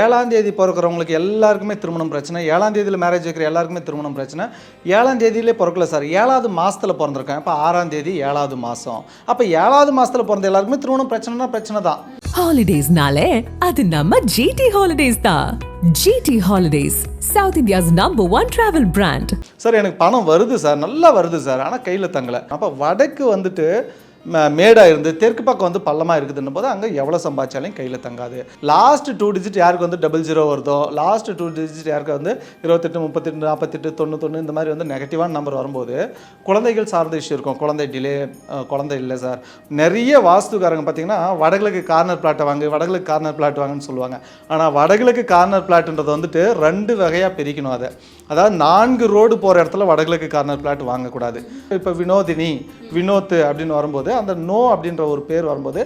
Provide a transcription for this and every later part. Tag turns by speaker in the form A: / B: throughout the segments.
A: ஏழாம் தேதி பிறக்கிறவங்களுக்கு எல்லாருக்குமே திருமணம் பிரச்சனை. ஏழாம் தேதியில் மேரேஜ் வைக்கிற எல்லாருக்குமே திருமணம் பிரச்சனை. ஏழாம் தேதியிலே பிறக்கல சார் ஏழாவது மாசத்துல பிறந்திருக்கேன். இப்போ ஆறாம் தேதி ஏழாவது மாதம் அப்போ ஏழாவது மாசத்துல பிறந்த எல்லாருக்குமே திருமணம் பிரச்சனைனா பிரச்சனை தான்.
B: ஹாலிடேஸ்னாலே அது நம்ம ஜிடி ஹாலிடேஸ் தான். GT holidays South India's number one travel brand
A: sir எனக்கு பணம் வருது சார் நல்லா வருது சார் ஆனால் கையில் தங்கலை. அப்போ வடக்கு வந்துட்டு மேடாக இருந்து தெற்கு பக்கம் வந்து பள்ளமாக இருக்குதுன்னும் போது அங்கே எவ்வளோ சம்பாதிச்சாலையும் கையில் தங்காது. லாஸ்ட் டூ டிஜிட் யாருக்கு வந்து டபுள் ஜீரோ வருதோ லாஸ்ட் டூ டிஜிட் யாருக்கு வந்து இருபத்தெட்டு முப்பத்தெட்டு நாற்பத்தெட்டு தொண்ணூத்தொன்று இந்த மாதிரி வந்து நெகட்டிவான நம்பர் வரும்போது குழந்தைகள் சார்ந்த இஷ்யூ இருக்கும். குழந்தை டிலே குழந்தை இல்லை சார் நிறைய வாஸ்துக்காரங்க பார்த்தீங்கன்னா வடகிழக்கு கார்னர் பிளாட்டை வாங்கு வடகிழக்கு கார்னர் பிளாட் வாங்கன்னு சொல்லுவாங்க. ஆனால் வடகிழக்கு கார்னர் பிளாட்ன்றது வந்துட்டு ரெண்டு வகையாக பிரிக்கணும் அதை. அதாவது நான்கு ரோடு போகிற இடத்துல வடகிழக்கு கார்னர் பிளாட் வாங்கக்கூடாது. இப்போ வினோதினி வினோத் அப்படின்னு வரும்போது அந்த நோ அப்படின்ற ஒரு பேர் வரும்போது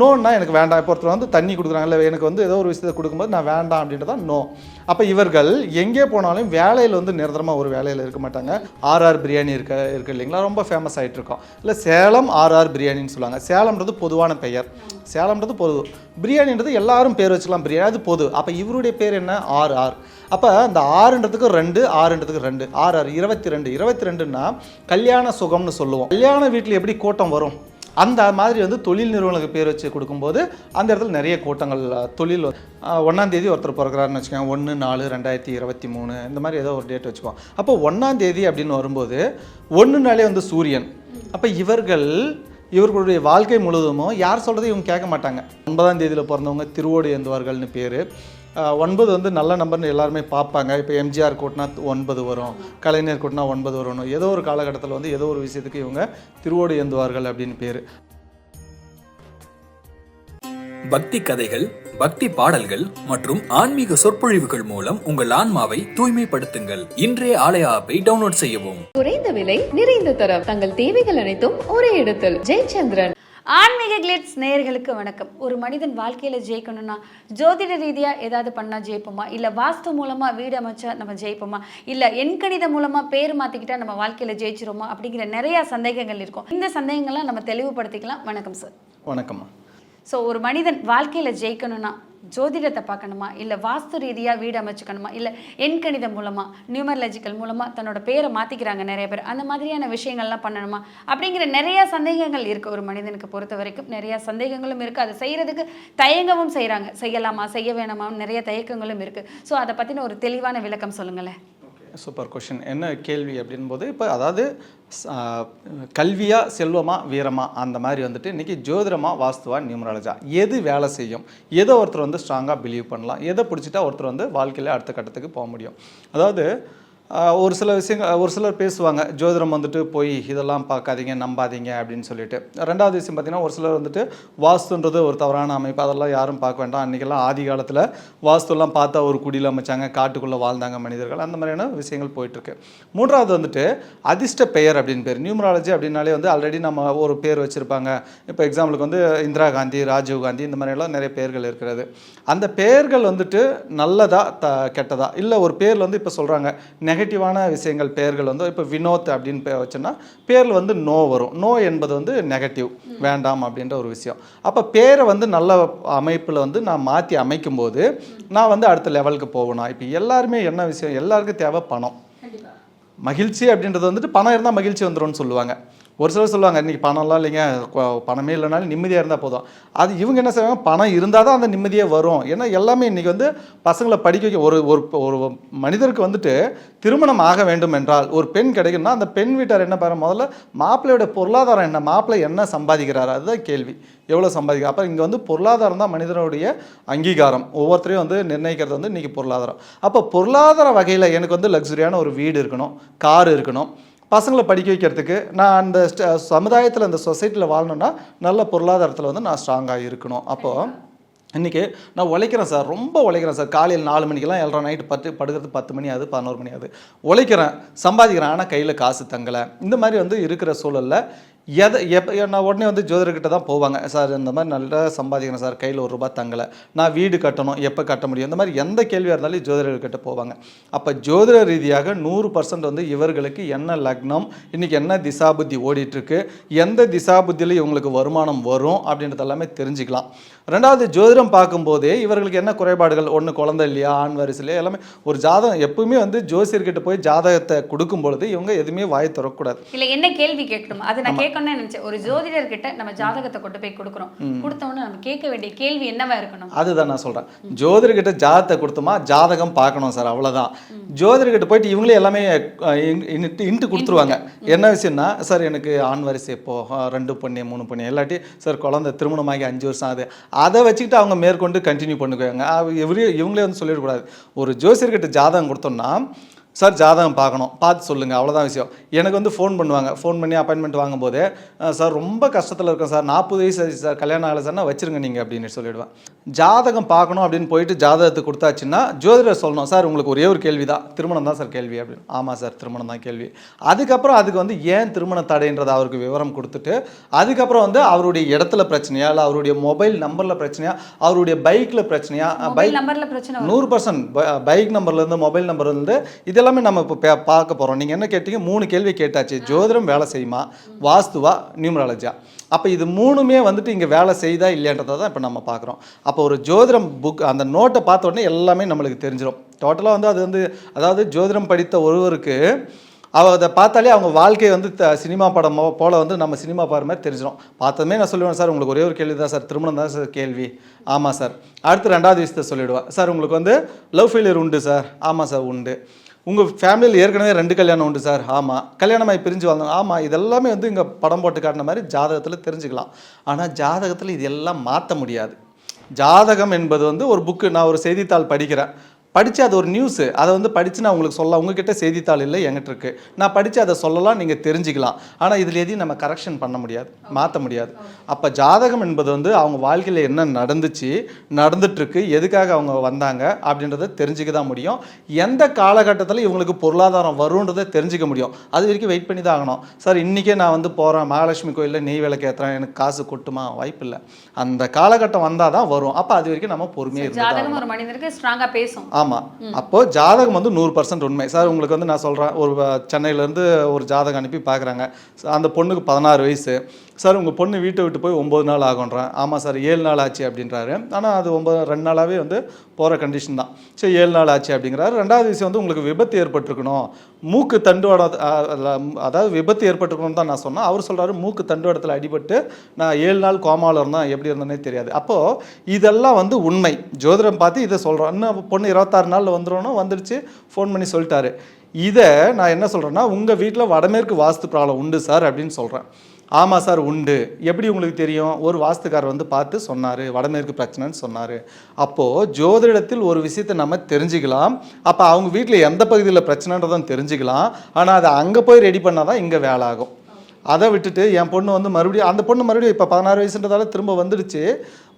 A: நோன்னா எனக்கு வேண்டாம். இப்போ ஒருத்தர் வந்து தண்ணி கொடுக்குறாங்க இல்லை எனக்கு வந்து ஏதோ ஒரு விஷயத்தை கொடுக்கும்போது நான் வேண்டாம் அப்படின்றதான் நோ. அப்போ இவர்கள் எங்கே போனாலும் வேலையில் வந்து நிரந்தரமாக ஒரு வேலையில் இருக்க மாட்டாங்க. ஆர்ஆர் பிரியாணி இருக்க இருக்கு இல்லைங்களா? ரொம்ப ஃபேமஸ் ஆகிட்டு இருக்கோம். இல்லை சேலம் ஆர்ஆர் பிரியாணின்னு சொல்லுவாங்க. சேலம்ன்றது பொதுவான பெயர். சேலம்ன்றது பொது. பிரியாணின்றது எல்லாரும் பேர் வச்சுக்கலாம். பிரியாணி அது பொது. அப்போ இவருடைய பேர் என்ன? R R. அப்போ இந்த ஆறுன்றதுக்கு ரெண்டு ஆறுன்றதுக்கு ரெண்டு. ஆறு ஆறு இருபத்தி ரெண்டு. இருபத்தி ரெண்டுன்னா கல்யாண சுகம்னு சொல்லுவோம். கல்யாண வீட்டில் எப்படி கூட்டம் வரும்? அந்த மாதிரி வந்து தொழில் நிறுவனங்களுக்கு பேர் வச்சு கொடுக்கும்போது அந்த இடத்துல நிறைய கூட்டங்கள் தொழில் ஒன்றாந்தேதி தேதி ஒருத்தர் பிறக்கிறாருன்னு வச்சுக்கோங்க ஒன்று நாலு ரெண்டாயிரத்தி இருபத்தி மூணு இந்த மாதிரி ஏதோ ஒரு டேட் வச்சுக்கோம் அப்போ ஒன்றாம் தேதி அப்படின்னு வரும்போது ஒன்றுனாலே வந்து சூரியன். அப்போ இவர்கள் இவர்களுடைய வாழ்க்கை முழுவதும் யார் சொல்கிறதையும் இவங்க கேட்க மாட்டாங்க. ஒன்பதாம் தேதியில் பிறந்தவங்க திருவோடு ஏந்துவார்கள்னு பேர். ஒன்பது வந்து நல்ல நம்பர்னு எல்லாருமே பார்ப்பாங்க. இப்போ எம்ஜிஆர் கூட்டினா ஒன்பது வரும். கலைஞர் கூட்டினா ஒன்பது வரணும் ஏதோ ஒரு காலகட்டத்தில் வந்து ஏதோ ஒரு விஷயத்துக்கு இவங்க திருவோடு ஏந்துவார்கள் அப்படின்னு பேர்.
C: பக்தி கதைகள் பக்தி பாடல்கள் மற்றும் ஆன்மீக சொற்பொழிவுகள் மூலம் உங்கள் ஆன்மாவை தூய்மைப்படுத்துங்கள். இன்றைய ஆலய ஆப்பை டவுன்லோட் செய்யவும்.
D: குறைந்த விலை நிறைந்த தரம். தங்கள் தேவைகள் அனைத்தும் ஒரே இடத்தில். ஜெயச்சந்திரன்.
E: ஆன்மீக கிளிட்ஸ் நேயர்களுக்கு வணக்கம். ஒரு மனிதன் வாழ்க்கையில ஜெயிக்கணும்னா ஜோதிட ரீதியா ஏதாவது பண்ணா ஜெயிப்போமா? இல்ல வாஸ்து மூலமா வீடு அமைச்சா நம்ம ஜெயிப்போமா? இல்ல எண்கணித மூலமா பேர் மாத்திக்கிட்டா நம்ம வாழ்க்கையில ஜெயிச்சிருமா அப்படிங்கிற நிறைய சந்தேகங்கள் இருக்கும். இந்த சந்தேகங்கள்லாம் நம்ம தெளிவுபடுத்திக்கலாம். வணக்கம் சார்
A: வணக்கம்மா.
E: ஸோ ஒரு மனிதன் வாழ்க்கையில ஜெயிக்கணும்னா ஜோதிடத்தை பார்க்கணுமா? இல்லை வாஸ்து ரீதியாக வீடு அமைச்சுக்கணுமா? இல்லை எண்கணிதம் மூலமாக நியூமரலஜிக்கல் மூலமாக தன்னோட பேரை மாற்றிக்கிறாங்க நிறைய பேர். அந்த மாதிரியான விஷயங்கள்லாம் பண்ணணுமா? அப்படிங்கிற நிறைய சந்தேகங்கள் இருக்குது ஒரு மனிதனுக்கு பொறுத்த வரைக்கும் நிறைய சந்தேகங்களும் இருக்குது அதை செய்கிறதுக்கு தயங்கவும் செய்கிறாங்க செய்யலாமா? செய்ய வேணாமான்னு நிறைய தயக்கங்களும் இருக்குது ஸோ அதை பற்றின ஒரு தெளிவான விளக்கம் சொல்லுங்களேன்.
A: Super question. என்ன கேள்வி அப்படின்போது இப்போ அதாவது கல்வியாக கல்வியா செல்வமா வீரமா அந்த மாதிரி வந்துட்டு இன்றைக்கி ஜோதிடமா வாஸ்துவா நியூமராலஜா எது வேலை செய்யும்? எதை ஒருத்தர் வந்து ஸ்ட்ராங்காக பிலீவ் பண்ணலாம்? எதை பிடிச்சிட்டா ஒருத்தர் வந்து வாழ்க்கையில் அடுத்த கட்டத்துக்கு போக முடியும்? அதாவது ஒரு சில விஷயங்கள் ஒரு சிலர் பேசுவாங்க ஜோதிடம் வந்துட்டு போய் இதெல்லாம் பார்க்காதீங்க நம்பாதீங்க அப்படின்னு சொல்லிட்டு. ரெண்டாவது விஷயம் பார்த்தீங்கன்னா ஒரு சிலர் வந்துட்டு வாஸ்துன்றது ஒரு தவறான அமைப்பு. அதெல்லாம் யாரும் பார்க்க வேண்டாம். அன்றைக்கெல்லாம் ஆதி காலத்தில் வாஸ்துலாம் பார்த்தா ஒரு குடியில் அமைச்சாங்க காட்டுக்குள்ளே வாழ்ந்தாங்க மனிதர்கள். அந்த மாதிரியான விஷயங்கள் போயிட்டுருக்கு. மூன்றாவது வந்துட்டு அதிர்ஷ்ட பெயர் அப்படின்னு பேர். நியூமராலஜி அப்படின்னாலே வந்து ஆல்ரெடி நம்ம ஒரு பேர் வச்சுருப்பாங்க. இப்போ எக்ஸாம்பிளுக்கு வந்து இந்திரா காந்தி ராஜீவ் காந்தி இந்த மாதிரியெல்லாம் நிறைய பேர்கள் இருக்கிறது. அந்த பெயர்கள் வந்துட்டு நல்லதா த கெட்டதா? இல்லை ஒரு பேரில் வந்து இப்போ சொல்கிறாங்க நெகட்டிவான விஷயங்கள் பெயர்கள் வந்து இப்போ வினோத் அப்படின்னு பேர் வச்சோன்னா பேரில் வந்து நோ வரும். நோ என்பது வந்து நெகட்டிவ் வேண்டாம் அப்படின்ற ஒரு விஷயம். அப்போ பேரை வந்து நல்ல அமைப்பில் வந்து நான் மாற்றி அமைக்கும்போது நான் வந்து அடுத்த லெவலுக்கு போகணும். இப்போ எல்லாருமே என்ன விஷயம்? எல்லாருக்கும் தேவை பணம். மகிழ்ச்சி அப்படின்றது வந்துட்டு பணம் இருந்தால் மகிழ்ச்சி வந்துரும்னு சொல்லுவாங்க. ஒரு சிலர் சொல்லுவாங்க இன்றைக்கி பணம்லாம் இல்லைங்க பணமே இல்லைனாலும் நிம்மதியாக இருந்தால் போதும். அது இவங்க என்ன செய்வாங்க பணம் இருந்தால் தான் அந்த நிம்மதியே வரும். ஏன்னா எல்லாமே இன்றைக்கி வந்து பசங்களை படிக்க வைக்க ஒரு ஒரு ஒரு மனிதருக்கு வந்துட்டு திருமணம் ஆக வேண்டும் என்றால் ஒரு பெண் கிடைக்குன்னா அந்த பெண் வீட்டார் என்ன பாரு முதல்ல மாப்பிள்ளையோட பொருளாதாரம் என்ன மாப்பிள்ளை என்ன சம்பாதிக்கிறாரு? அதுதான் கேள்வி. எவ்வளோ சம்பாதிக்க அப்போ இங்கே வந்து பொருளாதாரம் தான் மனிதனுடைய அங்கீகாரம். ஒவ்வொருத்தரையும் வந்து நிர்ணயிக்கிறது வந்து இன்றைக்கி பொருளாதாரம். அப்போ பொருளாதார வகையில் எனக்கு வந்து லக்ஸுரியான ஒரு வீடு இருக்கணும் கார் இருக்கணும். பசங்களை படிக்க வைக்கிறதுக்கு நான் அந்த சமுதாயத்தில் அந்த சொசைட்டியில் வாழணும்னா நல்ல பொருளாதாரத்தில் வந்து நான் ஸ்ட்ராங்காக இருக்கணும். அப்போது இன்றைக்கி நான் உழைக்கிறேன் சார் ரொம்ப உழைக்கிறேன் சார். காலையில் நாலு மணிக்கெல்லாம் ஏழரை நைட்டு பத்து படுக்கிறது பத்து மணி ஆகுது பதினோரு மணி ஆகுது. உழைக்கிறேன் சம்பாதிக்கிறேன் ஆனால் கையில் காசு தங்கலை. இந்த மாதிரி வந்து இருக்கிற சூழலில் எதை எப்போ நான் உடனே வந்து ஜோதிடர்கிட்ட தான் போவாங்க. சார் இந்த மாதிரி நல்லா சம்பாதிக்கிறேன் சார். கையில் ஒரு ரூபாய் தங்கலை. நான் வீடு கட்டணும். எப்போ கட்ட முடியும்? இந்த மாதிரி எந்த கேள்வியாக இருந்தாலும் ஜோதிடர்கிட்ட போவாங்க. அப்போ ஜோதிட ரீதியாக நூறு பர்சன்ட் வந்து இவர்களுக்கு என்ன லக்னம் இன்னைக்கு என்ன திசாபுத்தி ஓடிட்டு இருக்கு எந்த திசாபுத்தியில் இவங்களுக்கு வருமானம் வரும் அப்படின்றது எல்லாமே தெரிஞ்சுக்கலாம். ரெண்டாவது ஜோதிடம் பார்க்கும்போதே இவர்களுக்கு என்ன குறைபாடுகள்? ஒன்று குழந்தை இல்லையா ஆண் வரிசையிலையா எல்லாமே ஒரு ஜாதகம். எப்பவுமே வந்து ஜோசியர்கிட்ட போய் ஜாதகத்தை கொடுக்கும் பொழுது இவங்க எதுவுமே வாய் திறக்கக்கூடாது.
E: இல்ல என்ன கேள்வி கேட்கணும் அது நான் கேட்கணும்னு நினைச்சேன். ஒரு ஜோதிடர் கிட்ட நம்ம ஜாதகத்தை கொண்டு போய் கொடுக்குறோம் கொடுத்த உடனே நம்ம கேட்க வேண்டிய கேள்வி என்னவா இருக்கணும்?
A: அதுதான் நான் சொல்கிறேன் ஜோதிடர்கிட்ட ஜாதகத்தை கொடுத்தோமா? ஜாதகம் பார்க்கணும் சார் அவ்வளோதான் ஜோதிடர்கிட்ட போயிட்டு இவங்களே எல்லாமே இன்ட்டு கொடுத்துருவாங்க. என்ன விஷயம்னா சார் எனக்கு ஆண் வரிசை இப்போ ரெண்டு பொண்ணு மூணு பொண்ணு இல்லாட்டி சார் குழந்தை திருமணமாகி அஞ்சு வருஷம் ஆகுது. அதை வச்சுக்கிட்டு அவங்க மேற்கொண்டு கண்டினியூ பண்ணுவாங்க இவங்களே வந்து சொல்லிடக்கூடாது. ஒரு ஜோசியர்கிட்ட ஜாதகம் கொடுத்தோம்னா சார் ஜாதகம் பார்க்கணும். பார்த்து சொல்லுங்கள் அவ்வளோதான் விஷயம். எனக்கு வந்து ஃபோன் பண்ணுவாங்க. ஃபோன் பண்ணி அப்பாயின்மெண்ட் வாங்கும்போது சார் ரொம்ப கஷ்டத்தில் இருக்கேன் சார். நாற்பது வயசு சார். கல்யாணம் ஆகலை சார்னா வச்சிருங்க நீங்கள் அப்படின்னு சொல்லிவிடுவேன் ஜாதகம் பார்க்கணும் அப்படின்னு போயிட்டு ஜாதகத்தை கொடுத்தாச்சுன்னா ஜோதிடர் சொல்லணும் சார் உங்களுக்கு ஒரே ஒரு கேள்வி தான் திருமணம் தான் சார் கேள்வி. அப்படின்னு. ஆமாம் சார் திருமணம் தான் கேள்வி. அதுக்கப்புறம் அதுக்கு வந்து ஏன் திருமண தடைன்றதை அவருக்கு விவரம் கொடுத்துட்டு அதுக்கப்புறம் வந்து அவருடைய இடத்துல பிரச்சனையா இல்லை அவருடைய மொபைல் நம்பரில் பிரச்சனையா அவருடைய பைக்கில் பிரச்சனையா பைக்
E: நம்பர்ல பிரச்சனை.
A: நூறு பர்சன்ட் பைக் நம்பர்லேருந்து மொபைல் நம்பர்லேருந்து இதெல்லாமே நம்ம இப்போ பார்க்க போகிறோம் நீங்கள் என்ன கேட்டீங்க? மூணு கேள்வி கேட்டாச்சு. ஜோதிடம் வேலை செய்யுமா? வாஸ்துவா? நியூமராலஜியா? அப்போ இது மூணுமே வந்துட்டு இங்கே வேலை செய்தா இல்லையன்றதை தான் இப்போ நம்ம பார்க்குறோம். அப்போ ஒரு ஜோதிடம் புக் அந்த நோட்டை பார்த்த உடனே எல்லாமே நம்மளுக்கு தெரிஞ்சிடும் டோட்டலாக வந்து அது வந்து அதாவது ஜோதிடம் படித்த ஒருவருக்கு அவ அதை பார்த்தாலே அவங்க வாழ்க்கை வந்து த- சினிமா படம் போல் வந்து நம்ம சினிமா பாரு மாதிரி தெரிஞ்சிடும் பார்த்ததுமே நான் சொல்லுவேன் சார் உங்களுக்கு ஒரே ஒரு கேள்வி தான் சார். திருமணம் தான் சார் கேள்வி. ஆமாம் சார். அடுத்து ரெண்டாவது விஷயத்தை சொல்லிவிடுவேன் சார் உங்களுக்கு வந்து லவ் ஃபெயிலியர் உண்டு சார். ஆமாம் சார் உண்டு. உங்கள் ஃபேமிலியில் ஏற்கனவே ரெண்டு கல்யாணம் உண்டு சார். ஆமாம் கல்யாணமாகி பிரிஞ்சு வந்தாங்க ஆமாம் இதெல்லாமே வந்து இங்கே படம் போட்டு காட்டின மாதிரி ஜாதகத்தில் தெரிஞ்சுக்கலாம். ஆனால் ஜாதகத்தில் இதெல்லாம் மாற்ற முடியாது. ஜாதகம் என்பது வந்து ஒரு புக்கு நான் ஒரு செய்தித்தாள் படிக்கிறேன். படித்து அது ஒரு நியூஸு அதை வந்து படித்து நான் உங்களுக்கு சொல்லலாம். உங்ககிட்ட செய்தித்தாள் இல்லை என்கிட்ட இருக்கு. நான் படித்து அதை சொல்லலாம் நீங்கள் தெரிஞ்சுக்கலாம். ஆனால் இதில் எதையும் நம்ம கரெக்ஷன் பண்ண முடியாது. மாற்ற முடியாது. அப்போ ஜாதகம் என்பது வந்து அவங்க வாழ்க்கையில் என்ன நடந்துச்சு நடந்துட்டுருக்கு எதுக்காக அவங்க வந்தாங்க அப்படின்றத தெரிஞ்சுக்க தான் முடியும். எந்த காலகட்டத்தில் இவங்களுக்கு பொருளாதாரம் வரும்ன்றதை தெரிஞ்சுக்க முடியும். அது வரைக்கும் வெயிட் பண்ணி தான் ஆகணும். சார் இன்றைக்கே நான் வந்து போகிறேன் மகாலட்சுமி கோயிலில் நெய் விளக்கு ஏற்றுறேன் எனக்கு காசு கொட்டுமா? வாய்ப்பு இல்லை. அந்த காலகட்டம் வந்தால் தான் வரும். அப்போ அது வரைக்கும் நம்ம பொறுமையாக இருந்து
E: ஜாதகம் ஒரு மனிதனுக்கு ஸ்ட்ராங்கா பேசும்.
A: ஆமாம் அப்போ ஜாதகம் வந்து நூறு பர்சன்ட் உண்மை. சார் உங்களுக்கு வந்து நான் சொல்கிறேன் ஒரு சென்னையிலேருந்து ஒரு ஜாதகம் அனுப்பி பார்க்குறாங்க அந்த பொண்ணுக்கு பதினாறு வயசு. சார் உங்கள் பொண்ணு வீட்டை விட்டு போய் ஒம்பது நாள் ஆகுன்றேன் ஆமாம் சார் ஏழு நாள் ஆச்சு அப்படின்றாரு. ஆனால் அது ஒம்பது ரெண்டு நாளாகவே வந்து போகிற கண்டிஷன் தான். சரி ஏழு நாள் ஆச்சு அப்படிங்கிறாரு. ரெண்டாவது விஷயம் வந்து உங்களுக்கு விபத்து ஏற்பட்டிருக்கணும். மூக்கு தண்டுவட அதாவது விபத்து ஏற்பட்டிருக்கணும்னு தான் நான் சொன்னேன். அவர் சொல்கிறாரு மூக்கு தண்டுவடத்தில் அடிபட்டு நான் ஏழு நாள் கோமாவில் இருந்தேன் எப்படி இருந்தேனே தெரியாது. அப்போது இதெல்லாம் வந்து உண்மை. ஜோதிடம் பார்த்து இதை சொல்கிறோம் இன்னும் பொண்ணு இருபத்தாறு நாளில் வந்துடும் வந்துடுச்சு ஃபோன் பண்ணி சொல்லிட்டாரு. இதை நான் என்ன சொல்கிறேன்னா உங்கள் வீட்டில் வடமேற்கு வாஸ்து ப்ராப்ளம் உண்டு சார் அப்படின்னு சொல்கிறேன் ஆமாம் சார் உண்டு. எப்படி உங்களுக்கு தெரியும்? ஒரு வாஸ்துக்காரர் வந்து பார்த்து சொன்னார் வடமேற்கு பிரச்சனைன்னு சொன்னார். அப்போது ஜோதிடத்தில் ஒரு விஷயத்தை நம்ம தெரிஞ்சுக்கலாம். அப்போ அவங்க வீட்டில் எந்த பகுதியில் பிரச்சனைன்றதும் தெரிஞ்சுக்கலாம். ஆனால் அதை அங்கே போய் ரெடி பண்ணால் தான் இங்கே வேலை ஆகும் அதை விட்டுட்டு என் பொண்ணு வந்து மறுபடியும் அந்த பொண்ணு மறுபடியும் இப்போ பதினாறு வயசுன்றதால திரும்ப வந்துடுச்சு.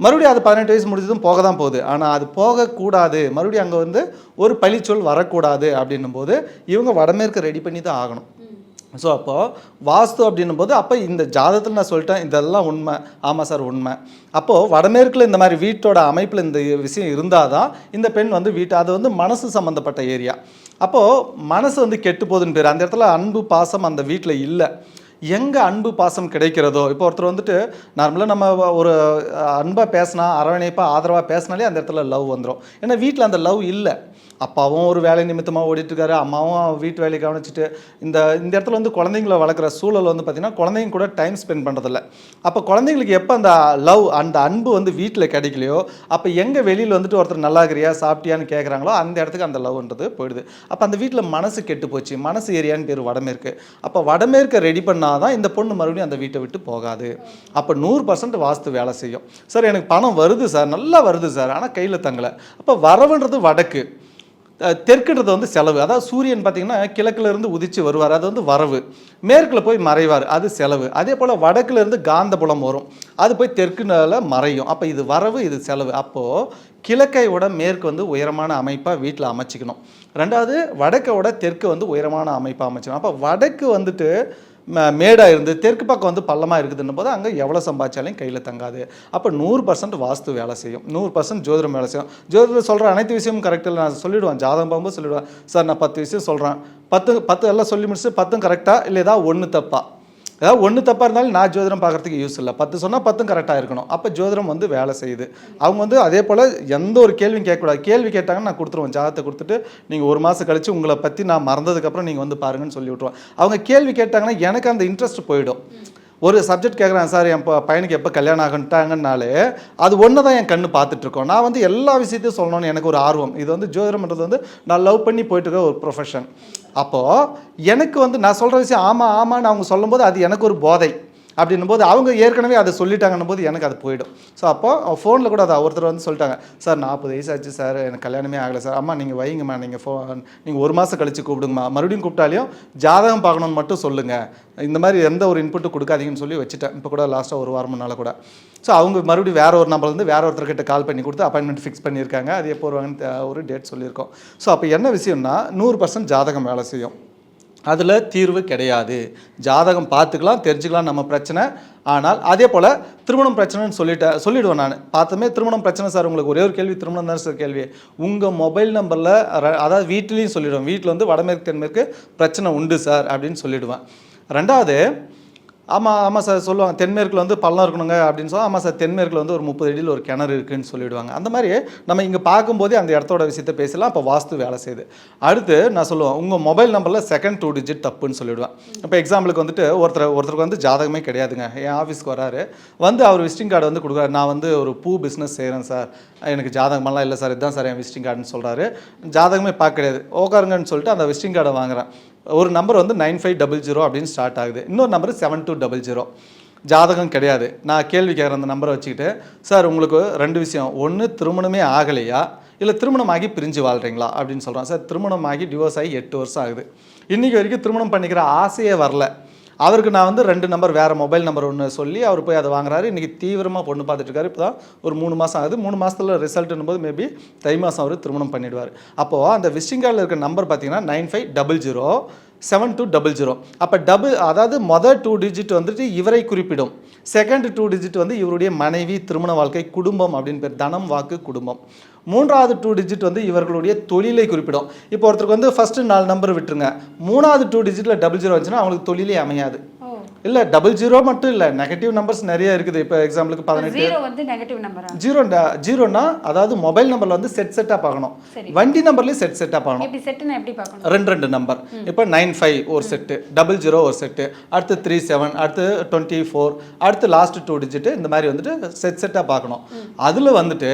A: மறுபடியும் அது பதினெட்டு வயசு முடிஞ்சதும் போக தான் போகுது. ஆனால் அது போகக்கூடாது. மறுபடியும் அங்கே வந்து ஒரு பழிச்சொல் வரக்கூடாது அப்படின்னும் போது இவங்க வடமேற்கு ரெடி பண்ணி தான் ஆகணும். ஸோ அப்போது வாஸ்து அப்படின்னும் போது அப்போ இந்த ஜாதகத்தில் நான் சொல்லிட்டேன் இதெல்லாம் உண்மை. ஆமாம் சார் உண்மை. அப்போது வடமேற்கில் இந்த மாதிரி வீட்டோட அமைப்பில் இந்த விஷயம் இருந்தால் தான் இந்த பெண் வந்து வீட்டு அது வந்து மனசு சம்மந்தப்பட்ட ஏரியா. அப்போது மனசு வந்து கெட்டு போகுதுன்னு பேர். அந்த இடத்துல அன்பு பாசம் அந்த வீட்டில் இல்லை. எங்கே அன்பு பாசம் கிடைக்கிறதோ? இப்போ ஒருத்தர் வந்துட்டு நார்மலாக நம்ம ஒரு அன்பாக பேசினா அரவணைப்பாக ஆதரவாக பேசினாலே அந்த இடத்துல லவ் வந்துடும் ஏன்னா வீட்டில் அந்த லவ் இல்லை. அப்பாவும் ஒரு வேலை நிமித்தமாக ஓடிட்டுருக்காரு. அம்மாவும் வீட்டு வேலையை கவனிச்சிட்டு இந்த இந்த இடத்துல வந்து குழந்தைங்கள வளர்க்குற சூழல் வந்து பார்த்திங்கன்னா குழந்தைங்க கூட டைம் ஸ்பெண்ட் பண்ணுறதில்ல அப்போ குழந்தைங்களுக்கு எப்போ அந்த லவ் அந்த அன்பு வந்து வீட்டில் கிடைக்கலையோ அப்போ எங்கே வெளியில் வந்துட்டு ஒருத்தர் நல்லா இருக்கிறியா சாப்பிட்டியான்னு கேட்குறாங்களோ அந்த இடத்துக்கு அந்த லவ்ன்றது போயிடுது. அப்போ அந்த வீட்டில் மனசு கெட்டு போச்சு. மனசு ஏரியான்னு பேர் வடமேற்கு. அப்போ வடமேற்கை ரெடி பண்ணாதான் இந்த பொண்ணு மறுபடியும் அந்த வீட்டை விட்டு போகாது. அப்போ நூறு பர்சன்ட் வாஸ்து வேலை செய்யும். சார் எனக்கு பணம் வருது சார். நல்லா வருது சார். ஆனால் கையில் தங்கலை. அப்போ வரவுன்றது வடக்கு. தெற்குன்றது வந்து செலவு. அதாவது சூரியன் பார்த்திங்கன்னா கிழக்கிலிருந்து உதிச்சு வருவார். அது வந்து வரவு. மேற்கில் போய் மறைவார். அது செலவு. அதே போல் வடக்குல இருந்து காந்தபுலம் வரும். அது போய் தெற்குனால மறையும். அப்போ இது வரவு இது செலவு. அப்போது கிழக்கை விட மேற்கு வந்து உயரமான அமைப்பாக வீட்டில் அமைச்சிக்கணும். ரெண்டாவது வடக்கை விட தெற்கு வந்து உயரமான அமைப்பாக அமைச்சிக்கணும். அப்போ வடக்கு வந்துட்டு மேடாக இருந்து தெற்கு பக்கம் வந்து பள்ளமாக இருக்குதுன்னும் போது அங்கே எவ்வளோ சம்பாதிச்சாலும் கையில் தங்காது. அப்போ நூறு பர்சன்ட் வாஸ்து வேலை செய்யும். நூறு பர்சன்ட் ஜோதிடம் வேலை செய்யும். ஜோதிடம் சொல்கிற அனைத்து விஷயமும் கரெக்டில் நான் சொல்லிவிடுவேன் ஜாதகம் பார்க்கும்போது சொல்லிவிடுவேன் சார் நான் பத்து விஷயம் சொல்கிறேன் பத்து பத்து எல்லாம் சொல்லி முடிச்சு பத்தும் கரெக்டாக இல்லை ஏதாவது ஒன்று தப்பா? ஏதாவது ஒன்று தப்பாக இருந்தாலும் நான் ஜோதிடம் பார்க்குறதுக்கு யூஸ் இல்லை. பத்து சொன்னால் பத்தும் கரெக்டாக இருக்கணும். அப்போ ஜோதிடம் வந்து வேலை செய்யுது. அவங்க வந்து அதே போல் எந்த ஒரு கேள்வியும் கேட்கக்கூடாது. கேள்வி கேட்டாங்கன்னா நான் கொடுத்துருவேன். ஜாதகத்தை கொடுத்துட்டு நீங்கள் ஒரு மாதம் கழிச்சு உங்களை பற்றி நான் மறந்ததுக்கப்புறம் நீங்கள் வந்து பாருங்கன்னு சொல்லி விட்ருவேன் அவங்க கேள்வி கேட்டாங்கன்னா எனக்கு அந்த இன்ட்ரெஸ்ட் போயிடும். ஒரு சப்ஜெக்ட் கேட்குறேன் சார் என் பையனுக்கு எப்போ கல்யாணம் ஆகட்டாங்கன்னாலே அது ஒன்று தான் என் கண்ணு பார்த்துட்ருக்கோம். நான் வந்து எல்லா விஷயத்தையும் சொல்லணும்னு எனக்கு ஒரு ஆர்வம். இது வந்து ஜோதிடம்ன்றது வந்து நான் லவ் பண்ணி போயிட்டு இருக்க ஒரு ப்ரொஃபஷன் அப்போது எனக்கு வந்து நான் சொல்கிற விஷயம் ஆமாம் ஆமான்னு அவங்க சொல்லும்போது அது எனக்கு ஒரு போதை. அப்படின்னும் போது அவங்க ஏற்கனவே அதை சொல்லிட்டாங்கன்னும் போது எனக்கு அது போயிடும். ஸோ அப்போ ஃபோனில் கூட அதை ஒருத்தர் வந்து சொல்லிட்டாங்க சார் நாற்பது வயசு ஆச்சு சார் எனக்கு கல்யாணமே ஆகலை சார் அம்மா நீங்கள் வைங்கம்மா. நீங்கள் ஃபோன் நீங்கள் ஒரு மாதம் கழிச்சு கூப்பிடுங்கம்மா. மறுபடியும் கூப்பிட்டாலையும் ஜாதகம் பார்க்கணுன்னு மட்டும் சொல்லுங்கள் இந்த மாதிரி எந்த ஒரு இன்புட்டும் கொடுக்காதீங்கன்னு சொல்லி வச்சுட்டேன். இப்போ கூட லாஸ்ட்டாக ஒரு வாரம் முன்னால் கூட. ஸோ அவங்க மறுபடியும் வேற ஒரு நம்பர்லேருந்து வந்து வேற ஒருத்தர்கிட்ட கால் பண்ணி கொடுத்து அப்பாயின்மெண்ட் ஃபிக்ஸ் பண்ணியிருக்காங்க. அது எப்போ வருவாங்கன்னு ஒரு டேட் சொல்லியிருக்கோம். ஸோ அப்போ என்ன விஷயம்னா நூறு பர்சன்ட் ஜாதகம் வேலை செய்யும். அதில் தீர்வு கிடையாது. ஜாதகம் பார்த்துக்கலாம் தெரிஞ்சுக்கலாம் நம்ம பிரச்சனை. ஆனால் அதே போல் திருமணம் பிரச்சனைன்னு சொல்லிட்டேன் சொல்லிவிடுவேன் நான். பார்த்தமே திருமணம் பிரச்சனை சார் உங்களுக்கு ஒரே ஒரு கேள்வி திருமணம் தானே சார் கேள்வி. உங்கள் மொபைல் நம்பரில் அதாவது வீட்லேயும் சொல்லிவிடுவேன் வீட்டில் வந்து வடமேற்கு தென்மேற்கு பிரச்சனை உண்டு சார் அப்படின்னு சொல்லிவிடுவேன் ரெண்டாவது ஆமாம் ஆமாம் சார் சொல்லுவாங்க. தென்மேற்கில் வந்து பள்ளம் இருக்கணுங்க அப்படின்னு சொல்லுவாங்க ஆமாம் சார் தென்மேற்கில் வந்து ஒரு முப்பது அடியில் ஒரு கிணறு இருக்குன்னு சொல்லிவிடுவாங்க அந்த மாதிரி நம்ம இங்கே பார்க்கும்போதே அந்த இடத்தோட விஷயத்தை பேசலாம். அப்போ வாஸ்து வேலை செய்யுது. அடுத்து நான் சொல்லுவேன் உங்கள் மொபைல் நம்பரில் செகண்ட் டூ டிஜிட் தப்புன்னு சொல்லிவிடுவேன் இப்போ எக்ஸாம்பிளுக்கு வந்துட்டு ஒருத்தர் ஒருத்தருக்கு வந்து ஜாதகமே கிடையாதுங்க. என் ஆஃபீஸ்க்கு வராரு. வந்து அவர் விசிட்டிங் கார்டு வந்து கொடுக்குறாரு. நான் வந்து ஒரு பூ பிஸ்னஸ் செய்கிறேன் சார். எனக்கு ஜாதகமெல்லாம் இல்லை சார். இதுதான் சார் என் விசிட்டிங் கார்டுன்னு சொல்கிறாரு ஜாதகமே பார்க்க கிடையாது. உட்காருங்கன்னு சொல்லிட்டு அந்த விசிட்டிங் கார்டை வாங்குறேன். ஒரு நம்பர் வந்து நைன் ஃபைவ் டபுள் ஜீரோ அப்படின்னு ஸ்டார்ட் ஆகுது. இன்னொரு number seven two double zero ஜாதகம் கிடையாது. நான் கேள்வி கேட்குற அந்த நம்பரை வச்சுக்கிட்டு. சார் உங்களுக்கு ரெண்டு விஷயம். ஒன்று திருமணமே ஆகலையா? இல்லை திருமணமாகி பிரிஞ்சு வாழ்கிறீங்களா அப்படின்னு சொல்கிறேன் சார் திருமணமாகி டிவோர்ஸ் ஆகி எட்டு வருஷம் ஆகுது. இன்றைக்கி வரைக்கும் திருமணம் பண்ணிக்கிற ஆசையே வரல. அவருக்கு நான் வந்து ரெண்டு நம்பர் வேறு மொபைல் நம்பர் ஒன்று சொல்லி அவர் போய் அதை வாங்குறாரு. இன்றைக்கி தீவிரமாக பொண்ணு பார்த்துட்டு இருக்காரு. இப்போ தான் ஒரு மூணு மாதம் ஆகுது. மூணு மாதத்தில் ரிசல்ட்னும் போது மேபி தை மாதம் அவர் திருமணம் பண்ணிடுவார். அப்போது அந்த விசிட்டிங் கார்டில் இருக்க நம்பர் பார்த்தீங்கன்னா nine five double zero seven two double zero அப்போ டபுள் அதாவது மொதல் டூ டிஜிட் வந்துட்டு இவரை குறிப்பிடும். செகண்ட் டூ டிஜிட் வந்து இவருடைய மனைவி திருமண வாழ்க்கை குடும்பம் அப்படின்னு பேர் தனம் வாக்கு குடும்பம். மூன்றாவது டூ டிஜிட் வந்து இவர்களுடைய தொழிலை குறிப்பிடும். இப்போ ஒருத்தருக்கு வந்து ஃபஸ்ட்டு நாலு நம்பர் விட்டுருங்க. மூணாவது டூ டிஜிட்டில் டபுள் ஜீரோ வந்துச்சுன்னா அவங்களுக்கு தொழிலே அமையாது. இல்லை டபுள் ஜீரோ மட்டும் இல்லை. நெகட்டிவ் நம்பர்ஸ் நிறைய இருக்குது. இப்போ எக்ஸாம்பிளுக்கு பதினெட்டு.
E: வந்து நெகட்டிவ் நம்பரா
A: ஜீரோ ஜீரோனா அதாவது மொபைல் நம்பரில் வந்து செட் செட்டாக பார்க்கணும். வண்டி நம்பர்லேயும் செட் செட்டாக பார்க்கணும். ரெண்டு ரெண்டு நம்பர் இப்போ நைன் ஃபைவ் ஒரு செட்டு டபுள் ஜீரோ ஒரு செட்டு அடுத்து த்ரீ செவன் அடுத்து டுவெண்ட்டி ஃபோர் அடுத்து லாஸ்ட் டூ டிஜிட்டு இந்த மாதிரி வந்துட்டு செட் செட்டாக பார்க்கணும். அதில் வந்துட்டு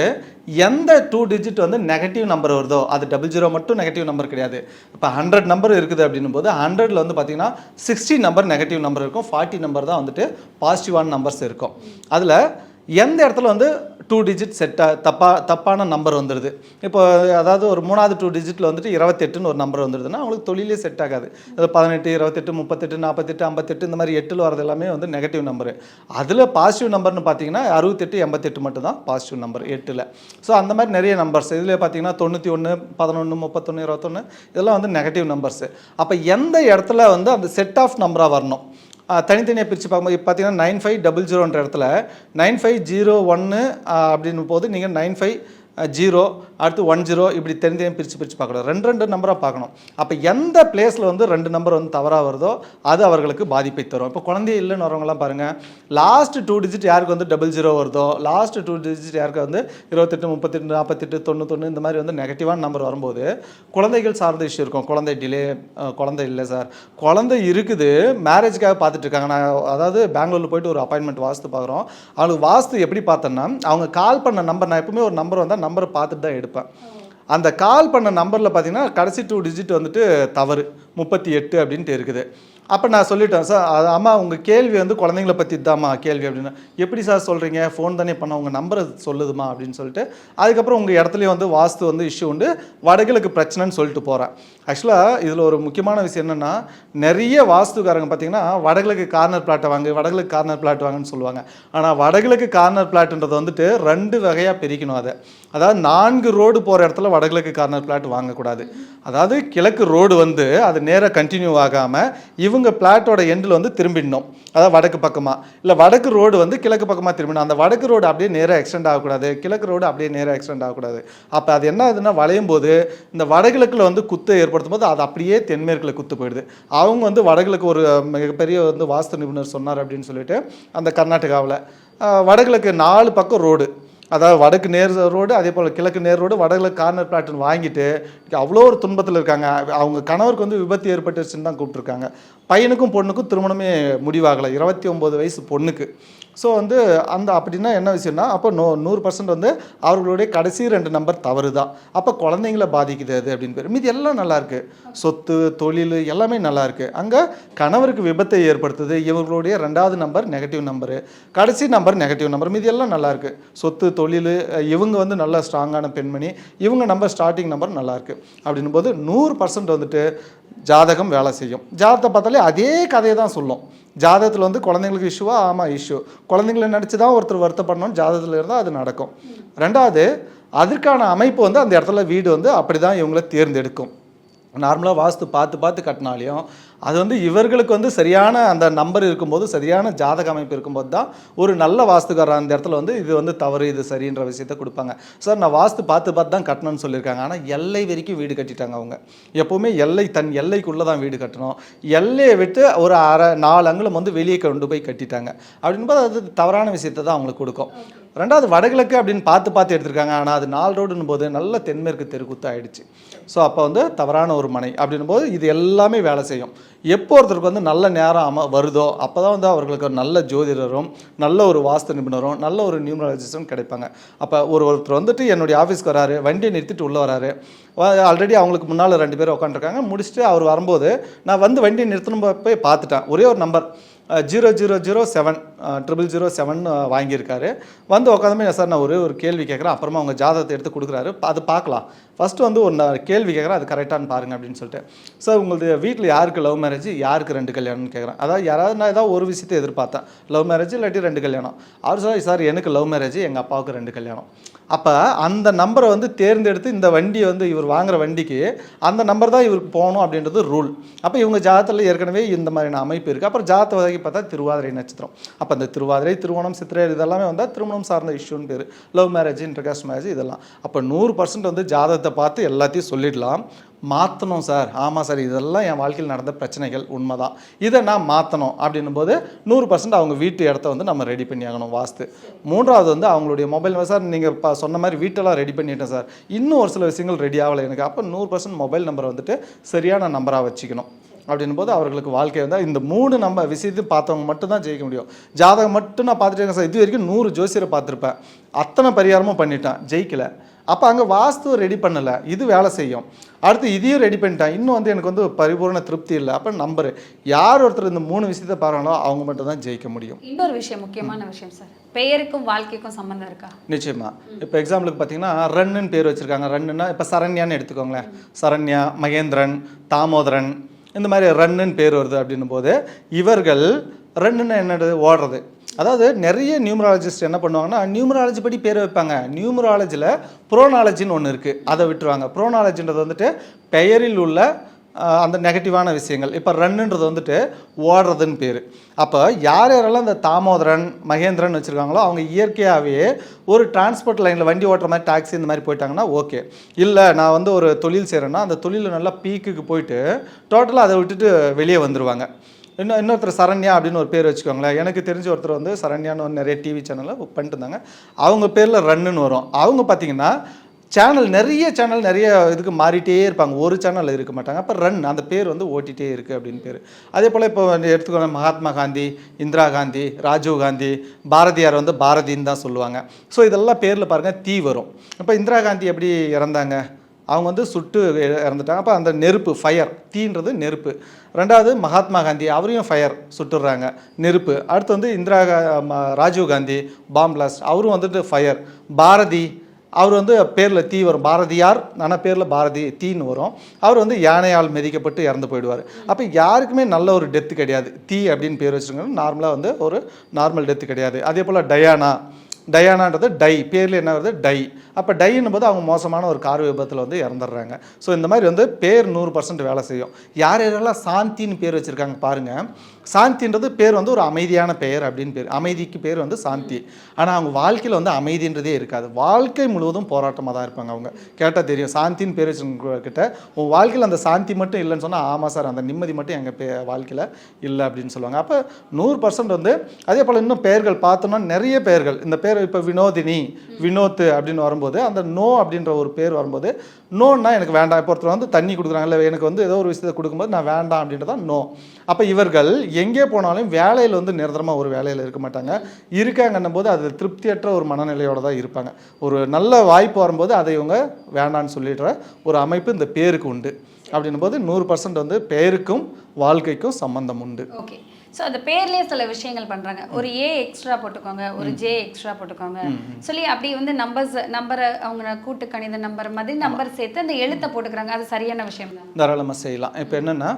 A: எந்த டூ டிஜிட் வந்து நெகட்டிவ் நம்பர் வருதோ அது டபுள் ஜீரோ மட்டும் நெகட்டிவ் நம்பர் கிடையாது. இப்போ ஹண்ட்ரட் நம்பர் இருக்குது அப்படின்னும் போது ஹண்ட்ரட்ல வந்து பார்த்தீங்கன்னா சிக்ஸ்டி நம்பர் நெகட்டிவ் நம்பர் இருக்கும். ஃபார்ட்டி நம்பர் தான் வந்துட்டு பாசிட்டிவான நம்பர்ஸ் இருக்கும். அதில் எந்த இடத்துல வந்து டூ டிஜிட் செட்டாக தப்பா தப்பான நம்பர் வந்துடுது இப்போ அதாவது ஒரு மூணாவது டூ டிஜிட்டில் வந்துட்டு இருபத்தெட்டுன்னு ஒரு நம்பர் வந்துடுதுன்னா அவங்களுக்கு தொழிலே செட் ஆகாது. அது பதினெட்டு இருபத்தெட்டு முப்பத்தெட்டு நாற்பத்தெட்டு ஐம்பத்தெட்டு இந்த மாதிரி எட்டில் வரது எல்லாமே வந்து நெகட்டிவ் நம்பரு அதில் பாசிட்டிவ் நம்பர்னு பார்த்தீங்கன்னா அறுபத்தெட்டு எண்பத்தெட்டு மட்டும் தான் பாசிட்டிவ் நம்பர் எட்டில். ஸோ அந்த மாதிரி நிறைய நம்பர்ஸ் இதில் பார்த்தீங்கன்னா தொண்ணூற்றி ஒன்று பதினொன்று முப்பத்தொன்று இருபத்தொன்று இதெல்லாம் வந்து நெகட்டிவ் நம்பர்ஸு அப்போ எந்த இடத்துல வந்து அந்த செட் ஆஃப் நம்பராக வரணும்? தனித்தனியாக பிரித்து பார்க்கும்போது இப்போ பார்த்தீங்கன்னா நைன் ஃபைவ் டபுள் ஜீரோன்ற இடத்துல நைன் ஃபைவ் ஜீரோ ஒன்று அப்படின்னும் போது நீங்கள் நைன் ஃபைவ் ஜீரோ அடுத்து ஒன் ஜீரோ இப்படி தெரிஞ்சையும் பிரித்து பிரித்து பார்க்கணும். ரெண்டு ரெண்டு நம்பராக பார்க்கணும். அப்போ எந்த பிளேஸில் வந்து ரெண்டு நம்பர் வந்து தவறாக வருதோ அது அவர்களுக்கு பாதிப்பை தரும். இப்போ குழந்தைய இல்லைன்னு வரவங்களாம் பாருங்கள் லாஸ்ட் டூ டிஜிட் யாருக்கு வந்து டபுள் ஜீரோ வருதோ லாஸ்ட் டூ டிஜிட் யாருக்கு வந்து இருபத்தெட்டு முப்பத்தெட்டு நாற்பத்தெட்டு தொண்ணூத்தொன்று இந்த மாதிரி வந்து நெகட்டிவான நம்பர் வரும்போது குழந்தைகள் சார்ந்த இஷ்யூ இருக்கும். குழந்தை டிலே குழந்தை இல்லை சார் குழந்தை இருக்குது மேரேஜ்க்காக பார்த்துட்டு இருக்காங்க. நான் அதாவது பெங்களூரில் போயிட்டு ஒரு அப்பாயின்மெண்ட் வாஸ்து பார்க்குறோம். அவங்களுக்கு வாஸ்து எப்படி பார்த்தேன்னா அவங்க கால் பண்ண நம்பர் நான் எப்பவுமே ஒரு நம்பர் வந்தால் நம்பரை பார்த்துட்டு தான் எடுப்பேன். அந்த கால் பண்ண நம்பரில் பார்த்தீங்கன்னா கடைசி டூ டிஜிட் வந்துட்டு தவறு. முப்பத்தி எட்டு அப்படின்ட்டு இருக்குது. அப்போ நான் சொல்லிட்டேன் சார் அது அம்மா உங்கள் கேள்வி வந்து குழந்தைங்கள பற்றி தாம்மா கேள்வி அப்படின்னா எப்படி சார் சொல்கிறீங்க ஃபோன் தானே பண்ண உங்கள் நம்பரை சொல்லுதுமா அப்படின்னு சொல்லிட்டு அதுக்கப்புறம் உங்கள் இடத்துலையும் வந்து வாஸ்து வந்து இஷ்யூ உண்டு. வடகிழக்கு பிரச்சனைன்னு சொல்லிட்டு போகிறேன் ஆக்சுவலாக இதில் ஒரு முக்கியமான விஷயம் என்னென்னா நிறைய வாஸ்துக்காரங்க பார்த்தீங்கன்னா வடகிழக்கு கார்னர் பிளாட்டை வாங்கு வடகிழக்கு கார்னர் பிளாட் வாங்கன்னு சொல்லுவாங்க. ஆனால் வடகிழக்கு கார்னர் பிளாட்ன்றது வந்துட்டு ரெண்டு வகையாக பிரிக்கணும் அதை. அதாவது நான்கு ரோடு போகிற இடத்துல வடகிழக்கு கார்னர் பிளாட் வாங்கக்கூடாது. அதாவது கிழக்கு ரோடு வந்து அது நேராக கண்டினியூ ஆகாமல் இவங்க பிளாட்டோட எண்டில் வந்து திரும்பிடணும். அதாவது வடக்கு பக்கமாக இல்லை வடக்கு ரோடு வந்து கிழக்கு பக்கமாக திரும்பிடணும். அந்த வடக்கு ரோடு அப்படியே நேராக எக்ஸ்டெண்ட் ஆகக்கூடாது. கிழக்கு ரோடு அப்படியே நேராக எக்ஸ்டெண்ட் ஆகக்கூடாது. அப்போ அது என்ன ஆகுதுன்னா வளையும் போது இந்த வடகிழக்கில் வந்து குத்து ஏற்படுத்தும் போது அது அப்படியே தென்மேற்கில் குத்து போயிடுது. அவங்க வந்து வடகிழக்கு ஒரு மிகப்பெரிய வந்து வாஸ்து நிபுணர் சொன்னார் அப்படின்னு சொல்லிட்டு அந்த கர்நாடகாவில். வடகிழக்கு நாலு பக்கம் ரோடு அதாவது வடக்கு நேர் ரோடு அதே போல் கிழக்கு நேர் ரோடு வடகிழக்கு கார்னர் பிளாட்டுன்னு வாங்கிட்டு அவ்வளோ ஒரு துன்பத்தில் இருக்காங்க. அவங்க கணவருக்கு வந்து விபத்து ஏற்பட்டுருச்சுன்னு தான் கூப்பிட்ருக்காங்க பையனுக்கும் பொண்ணுக்கும் திருமணமே முடிவாகலை. இருபத்தி ஒம்பது வயசு பொண்ணுக்கு. ஸோ வந்து அந்த அப்படின்னா என்ன விஷயம்னா அப்போ நூ நூறு பர்சன்ட் வந்து அவர்களுடைய கடைசி ரெண்டு நம்பர் தவறு தான் அப்போ குழந்தைங்கள பாதிக்குது அது அப்படின்னு பேர். மீதி எல்லாம் நல்லாயிருக்கு சொத்து தொழில் எல்லாமே நல்லாயிருக்கு அங்கே கணவருக்கு விபத்தை ஏற்படுத்துது. இவர்களுடைய ரெண்டாவது நம்பர் நெகட்டிவ் நம்பரு. கடைசி நம்பர் நெகட்டிவ் நம்பர். மீதி எல்லாம் நல்லாயிருக்கு சொத்து தொழில் இவங்க வந்து நல்லா ஸ்ட்ராங்கான பெண்மணி. இவங்க நம்பர் ஸ்டார்டிங் நம்பர் நல்லாயிருக்கு அப்படின்னும் போது நூறு பர்சன்ட் வந்துட்டு ஜாதகம் வேலை செய்யும். ஜாதகத்தை பார்த்தாலே அதே கதையை தான் சொல்லும். ஜாதகத்தில் வந்து குழந்தைங்களுக்கு இஷ்யூவா ஆமாம் இஷ்யூ குழந்தைங்களை நினச்சி தான் ஒருத்தர் வருத்தப்படணும் ஜாதகத்தில் இருந்தால் அது நடக்கும். ரெண்டாவது அதற்கான அமைப்பு வந்து அந்த இடத்துல வீடு வந்து அப்படி தான் இவங்கள தேர்ந்தெடுக்கும். நார்மலாக வாஸ்து பார்த்து பார்த்து கட்டினாலையும் அது வந்து இவர்களுக்கு வந்து சரியான அந்த நம்பர் இருக்கும்போது சரியான ஜாதக அமைப்பு இருக்கும்போது தான் ஒரு நல்ல வாஸ்துக்காரர் அந்த இடத்துல வந்து இது வந்து தவறு இது சரின்ற விஷயத்த கொடுப்பாங்க. சார் நான் வாஸ்து பார்த்து பார்த்து தான் கட்டணும்னு சொல்லியிருக்காங்க. ஆனால் எல்லை வரைக்கும் வீடு கட்டிட்டாங்க அவங்க. எப்போவுமே எல்லை தன் எல்லைக்குள்ளே தான் வீடு கட்டணும். எல்லையை விட்டு ஒரு அரை நாலு அங்குலம் வந்து வெளியே கொண்டு போய் கட்டிட்டாங்க. அப்படின்போது அது தவறான விஷயத்தை தான் அவங்களுக்கு கொடுக்கும். ரெண்டாவது வடகிழக்கு அப்படின்னு பார்த்து பார்த்து எடுத்திருக்காங்க. ஆனால் அது நாலு ரோடுன்னு போது நல்ல தென்மேற்கு தெருக்குத்து ஆயிடுச்சு. ஸோ அப்போ வந்து தவறான ஒரு மனை. அப்படின்னும் போது இது எல்லாமே வேலை செய்யும். எப்போ ஒருத்தருக்கு வந்து நல்ல நேரம் அம வருதோ அப்போ தான் வந்து அவர்களுக்கு ஒரு நல்ல ஜோதிடரும் நல்ல ஒரு வாஸ்து நிபுணரும் நல்ல ஒரு நியூமராலஜிஸ்டும் கிடைப்பாங்க. அப்போ ஒரு ஒருத்தர் வந்துட்டு என்னுடைய ஆஃபீஸ்க்கு வராரு வண்டியை நிறுத்திட்டு உள்ளே வராரு. ஆல்ரெடி அவங்களுக்கு முன்னால் ரெண்டு பேர் உட்காந்துருக்காங்க முடிச்சுட்டு அவர் வரும்போது நான் வந்து வண்டியை நிறுத்தணும் போய் பார்த்துட்டேன். ஒரே ஒரு number zero zero zero seven triple zero seven வாங்கியிருக்காரு. வந்து உட்காந்தமே சார் நான் ஒரே ஒரு கேள்வி கேட்குறேன். அப்புறமா அவங்க ஜாதகத்தை எடுத்து கொடுக்குறாரு. அது பார்க்கலாம். ஃபஸ்ட்டு வந்து ஒரு நான் கேள்வி கேட்குறேன். அது கரெக்டானு பாருங்கள் அப்படின்னு சொல்லிட்டு. சார் உங்களது வீட்டில் யாருக்கு லவ் மேரேஜ் யாருக்கு ரெண்டு கல்யாணம்னு கேட்குறேன். அதாவது யாராவது நான் ஏதாவது ஒரு விஷயத்தை எதிர்பார்த்தேன். லவ் மேரேஜ் இல்லாட்டி ரெண்டு கல்யாணம். அவர் சார் சார் எனக்கு லவ் மேரேஜ் எங்கள் அப்பாவுக்கு ரெண்டு கல்யாணம். அப்போ அந்த நம்பரை வந்து தேர்ந்தெடுத்து இந்த வண்டியை வந்து இவர் வாங்குற வண்டிக்கு அந்த நம்பர் தான் இவருக்கு போகணும் அப்படின்றது ரூல் அப்போ இவங்க ஜாதகத்தில் ஏற்கனவே இந்த மாதிரியான அமைப்பு இருக்குது அப்புறம் ஜாதத்தை வகைக்கு பார்த்தா திருவாதிரை நட்சத்திரம். அப்போ அந்த திருவாதிரை திருவோணம் சித்திரை இதெல்லாமே வந்தால் திருமணம் சார்ந்த இஷ்யூன்னு பேர். லவ் மேரேஜ் இன்டர்காஸ்ட் மேரேஜ் இதெல்லாம். அப்போ நூறு பர்சன்ட் வந்து ஜாதகத்தை பார்த்து எல்லாத்தையும் சொல்லிடலாம். மாற்றணும் சார். ஆமாம் சார் இதெல்லாம் என் வாழ்க்கையில் நடந்த பிரச்சனைகள். உண்மைதான். இதை நான் மாற்றணும் அப்படின்னும் போது நூறு பர்சன்ட் அவங்க வீட்டு இடத்த வந்து நம்ம ரெடி பண்ணி ஆகணும் வாஸ்து. மூன்றாவது வந்து அவங்களுடைய மொபைல் சார் நீங்கள் இப்போ சொன்ன மாதிரி வீட்டெல்லாம் ரெடி பண்ணிட்டேன் சார். இன்னும் ஒரு சில விஷயங்கள் ரெடி ஆகலை எனக்கு. அப்போ நூறு பர்சன்ட் மொபைல் நம்பரை வந்துட்டு சரியான நம்பராக வச்சுக்கணும். அப்படின்னும் போது அவர்களுக்கு வாழ்க்கை வந்து இந்த மூணு நம்ம விஷயத்தையும் பார்த்தவங்க மட்டும்தான் ஜெயிக்க முடியும். ஜாதகம் மட்டும் நான் பார்த்துட்டேங்க சார். இது வரைக்கும் நூறு ஜோசியரை பார்த்துருப்பேன். அத்தனை பரிகாரமும் பண்ணிட்டேன். ஜெயிக்கல. அப்போ அங்கே வாஸ்து ரெடி பண்ணலை. இது வேலை செய்யும். அடுத்து இதையும் ரெடி பண்ணிட்டேன். இன்னும் வந்து எனக்கு வந்து பரிபூர்ண திருப்தி இல்லை. அப்போ நம்பரு. யார் ஒருத்தர் இந்த மூணு விஷயத்தை பாருங்களோ அவங்க மட்டும் தான் ஜெயிக்க முடியும்.
E: இன்னொரு விஷயம் முக்கியமான விஷயம் சார். பெயருக்கும் வாழ்க்கைக்கும் சம்பந்தம் இருக்கா?
A: நிச்சயமா. இப்போ எக்ஸாம்பிளுக்கு பார்த்தீங்கன்னா ரன்னுன்னு பேர் வச்சுருக்காங்க. ரன்னுன்னா இப்போ சரண்யான்னு எடுத்துக்கோங்களேன். சரண்யா மகேந்திரன் தாமோதரன் இந்த மாதிரி ரன்னுன்னு பேர் வருது அப்படின்னும் போது இவர்கள் ரன்னுன்னு என்னது? ஓடுறது. அதாவது நிறைய நியூமராலஜிஸ்ட் என்ன பண்ணுவாங்கன்னா நியூமராலஜி படி பேர் வைப்பாங்க. நியூமராலஜியில் ப்ரோனாலஜின்னு ஒன்று இருக்குது அதை விட்டுருவாங்க. ப்ரோனாலஜின்றது வந்துட்டு பெயரில் உள்ள அந்த நெகட்டிவான விஷயங்கள். இப்போ ரன்னுன்றது வந்துட்டு ஓடுறதுன்னு பேர். அப்போ யார் யாரெல்லாம் இந்த தாமோதரன் மகேந்திரன் வச்சுருக்காங்களோ அவங்க இயற்கையாகவே ஒரு டிரான்ஸ்போர்ட் லைனில் வண்டி ஓட்டுற மாதிரி டாக்ஸி இந்த மாதிரி போயிட்டாங்கன்னா ஓகே இல்லை நான் வந்து ஒரு தொழில் செய்கிறேன்னா அந்த தொழிலில் நல்லா பீக்குக்கு போயிட்டு டோட்டலாக அதை விட்டுட்டு வெளியே வந்துடுவாங்க இன்னும் இன்னொருத்தர் சரண்யா அப்படின்னு ஒரு பேர் வச்சுக்கோங்களேன். எனக்கு தெரிஞ்ச ஒருத்தர் வந்து சரண்யான்னு ஒரு நிறைய டிவி சேனலில் பண்ணிட்டு இருந்தாங்க. அவங்க பேரில் ரன்னுன்னு வரும். அவங்க பார்த்தீங்கன்னா சேனல் நிறைய சேனல் நிறைய இதுக்கு மாறிட்டே இருப்பாங்க. ஒரு சேனல் இருக்க மாட்டாங்க. அப்போ ரன் அந்த பேர் வந்து ஓட்டிகிட்டே இருக்குது அப்படின்னு பேர். அதே போல் இப்போ வந்து எடுத்துக்கோங்க மகாத்மா காந்தி இந்திரா காந்தி ராஜீவ் காந்தி பாரதியார் வந்து பாரதின்னு தான் சொல்லுவாங்க. ஸோ இதெல்லாம் பேரில் பாருங்கள் தீ வரும். இப்போ இந்திரா காந்தி எப்படி இறந்தாங்க? அவங்க வந்து சுட்டு இறந்துட்டாங்க. அப்போ அந்த நெருப்பு ஃபயர் தீன்றது நெருப்பு. ரெண்டாவது மகாத்மா காந்தி அவரையும் ஃபயர் சுட்டுடுறாங்க நெருப்பு. அடுத்து வந்து இந்திரா கா ராஜீவ் காந்தி பாம் பிளாஸ்ட் அவரும் வந்துட்டு ஃபயர் பாரதி அவர் வந்து பேரில் தீ வரும். பாரதியார் ஆனால் பேரில் பாரதி தீன்னு வரும். அவர் வந்து யானையால் மிதிக்கப்பட்டு இறந்து போயிடுவார். அப்போ யாருக்குமே நல்ல ஒரு டெத்து கிடையாது. தீ அப்படின்னு பேர் வச்சுருக்காங்க நார்மலாக வந்து ஒரு நார்மல் டெத்து கிடையாது. அதே போல் டயானா. டயானான்றது டை. பேரில் என்ன வருது? டை. அப்போ டைன்னும் போது அவங்க மோசமான ஒரு கார் விபத்தில் வந்து இறந்துடுறாங்க. ஸோ இந்த மாதிரி வந்து பேர் நூறு பர்சன்ட் வேலை செய்யும். யார் யாரெல்லாம் சாந்தின்னு பேர் வச்சுருக்காங்க பாருங்கள் சாந்தின்றது பேர் வந்து ஒரு அமைதியான பெயர் அப்படின்னு பேர் அமைதிக்கு பேர் வந்து சாந்தி. ஆனால் அவங்க வாழ்க்கையில் வந்து அமைதின்றதே இருக்காது. வாழ்க்கை முழுவதும் போராட்டமாக தான் இருப்பாங்க அவங்க. கேட்டால் தெரியும். சாந்தின்னு பேர் வச்சுக்கிட்ட உன் வாழ்க்கையில் அந்த சாந்தி மட்டும் இல்லைன்னு சொன்னால் ஆமாம் சார் அந்த நிம்மதி மட்டும் எங்கள் பே வாழ்க்கையில் இல்லை அப்படின்னு சொல்லுவாங்க. அப்போ நூறு பர்சன்ட் வந்து அதே போல் இன்னும் பெயர்கள் பார்த்தோம்னா நிறைய பெயர்கள். இந்த பேர் இப்போ வினோதினி வினோத் அப்படின்னு வரும்போது அந்த நோ அப்படின்ற ஒரு பேர் வரும்போது நோன்னா எனக்கு வேண்டாம். இப்போ ஒருத்தர் வந்து தண்ணி கொடுக்குறாங்க இல்லை எனக்கு வந்து ஏதோ ஒரு விஷயத்தை கொடுக்கும்போது நான் வேண்டாம் அப்படின்றதான் நோ. அப்போ இவர்கள் எங்கே போனாலும் வேலையில் வந்து நிரந்தரமாக ஒரு வேலையில் இருக்க மாட்டாங்க. இருக்காங்கன்னும் போது அது திருப்தியற்ற ஒரு மனநிலையோடு தான் இருப்பாங்க. ஒரு நல்ல வாய்ப்பு வரும்போது அதை இவங்க வேண்டான்னு சொல்லிடுற ஒரு அமைப்பு இந்த பேருக்கு உண்டு. அப்படின்னும் போது நூறு பர்சன்ட் வந்து பேருக்கும் வாழ்க்கைக்கும் சம்பந்தம் உண்டு.
E: ஓகே ஸோ அந்த பேர்லயே சில விஷயங்கள் பண்றாங்க. ஒரு ஏ எக்ஸ்ட்ரா போட்டுக்கோங்க ஒரு ஜே எக்ஸ்ட்ரா போட்டுக்கோங்க. சொல்லி அப்படி வந்து நம்பர்ஸ் நம்பரை அவங்க கூட்டு கணித நம்பர் மாதிரி நம்பர் சேர்த்து அந்த எழுத்தை போட்டுக்கிறாங்க. அது சரியான விஷயம் தான்
A: தாராளமாக செய்யலாம். இப்போ என்னென்னா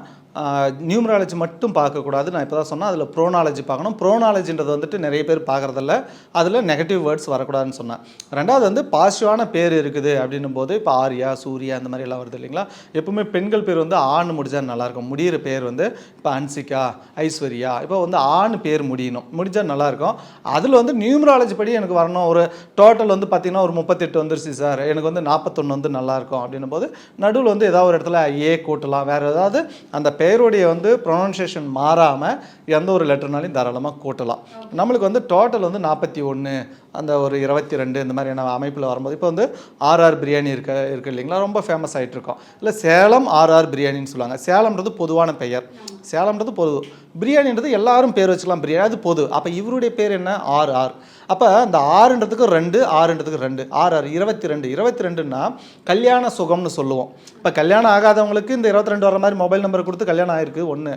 A: நியூமராலஜி மட்டும் பார்க்கக்கூடாது. நான் இப்போ தான் சொன்னேன் அதில் ப்ரோனாலஜி பார்க்கணும். ப்ரோனாலஜின்றது வந்துட்டு நிறைய பேர் பார்க்குறதில்ல. அதில் நெகட்டிவ் வேர்ட்ஸ் வரக்கூடாதுன்னு சொன்னேன். ரெண்டாவது வந்து பாசிட்டிவான பேர் இருக்குது அப்படின்னும் போது இப்போ ஆர்யா சூர்யா அந்த மாதிரி எல்லாம் வருது இல்லைங்களா? எப்பவுமே பெண்கள் பேர் வந்து ஆண் முடிஞ்சால் நல்லாயிருக்கும். முடிகிற பேர் வந்து இப்போ அன்சிகா ஐஸ்வர்யா இப்போ வந்து ஆண் பேர் முடியணும். முடிஞ்சால் நல்லாயிருக்கும். அதில் வந்து நியூமராலஜி படி எனக்கு வரணும். ஒரு டோட்டல் வந்து பார்த்திங்கன்னா ஒரு முப்பத்தெட்டு வந்துருச்சு சார். எனக்கு வந்து நாற்பத்தொன்று வந்து நல்லாயிருக்கும் அப்படின்னும் போது நடுவில் வந்து ஏதாவது ஒரு இடத்துல ஏ கூட்டலாம். வேறு ஏதாவது அந்த பெயருடைய வந்து ப்ரொனன்சியேஷன் மாறாமல் எந்த ஒரு லெட்டர்னாலையும் தாராளமாக கூட்டலாம். நம்மளுக்கு வந்து டோட்டல் வந்து நாற்பத்தி ஒன்று அந்த ஒரு இருபத்தி ரெண்டு இந்த மாதிரியான அமைப்பில் வரும்போது இப்போ வந்து ஆர்ஆர் பிரியாணி இருக்க இருக்கு இல்லைங்களா? ரொம்ப ஃபேமஸ் ஆகிட்டு இருக்கோம். இல்லை சேலம் ஆர்ஆர் பிரியாணின்னு சொல்லுவாங்க. சேலம்ன்றது பொதுவான பெயர். சேலம்ன்றது பொது. பிரியாணின்றது எல்லாரும் பேர் வச்சுக்கலாம். பிரியாணி அது பொது. அப்போ இவருடைய பேர் என்ன? ஆர்ஆர் அப்போ அந்த ஆறுன்றதுக்கு ரெண்டு ஆறுன்றதுக்கு ரெண்டு ஆறு ஆறு இருபத்தி ரெண்டு இருபத்தி ரெண்டுன்னா கல்யாண சுகம்னு சொல்லுவோம். இப்போ கல்யாணம் ஆகாதவங்களுக்கு இந்த இருபத்தி ரெண்டு வர மாதிரி மொபைல் நம்பர் கொடுத்து கல்யாணம் ஆயிருக்கு ஒன்று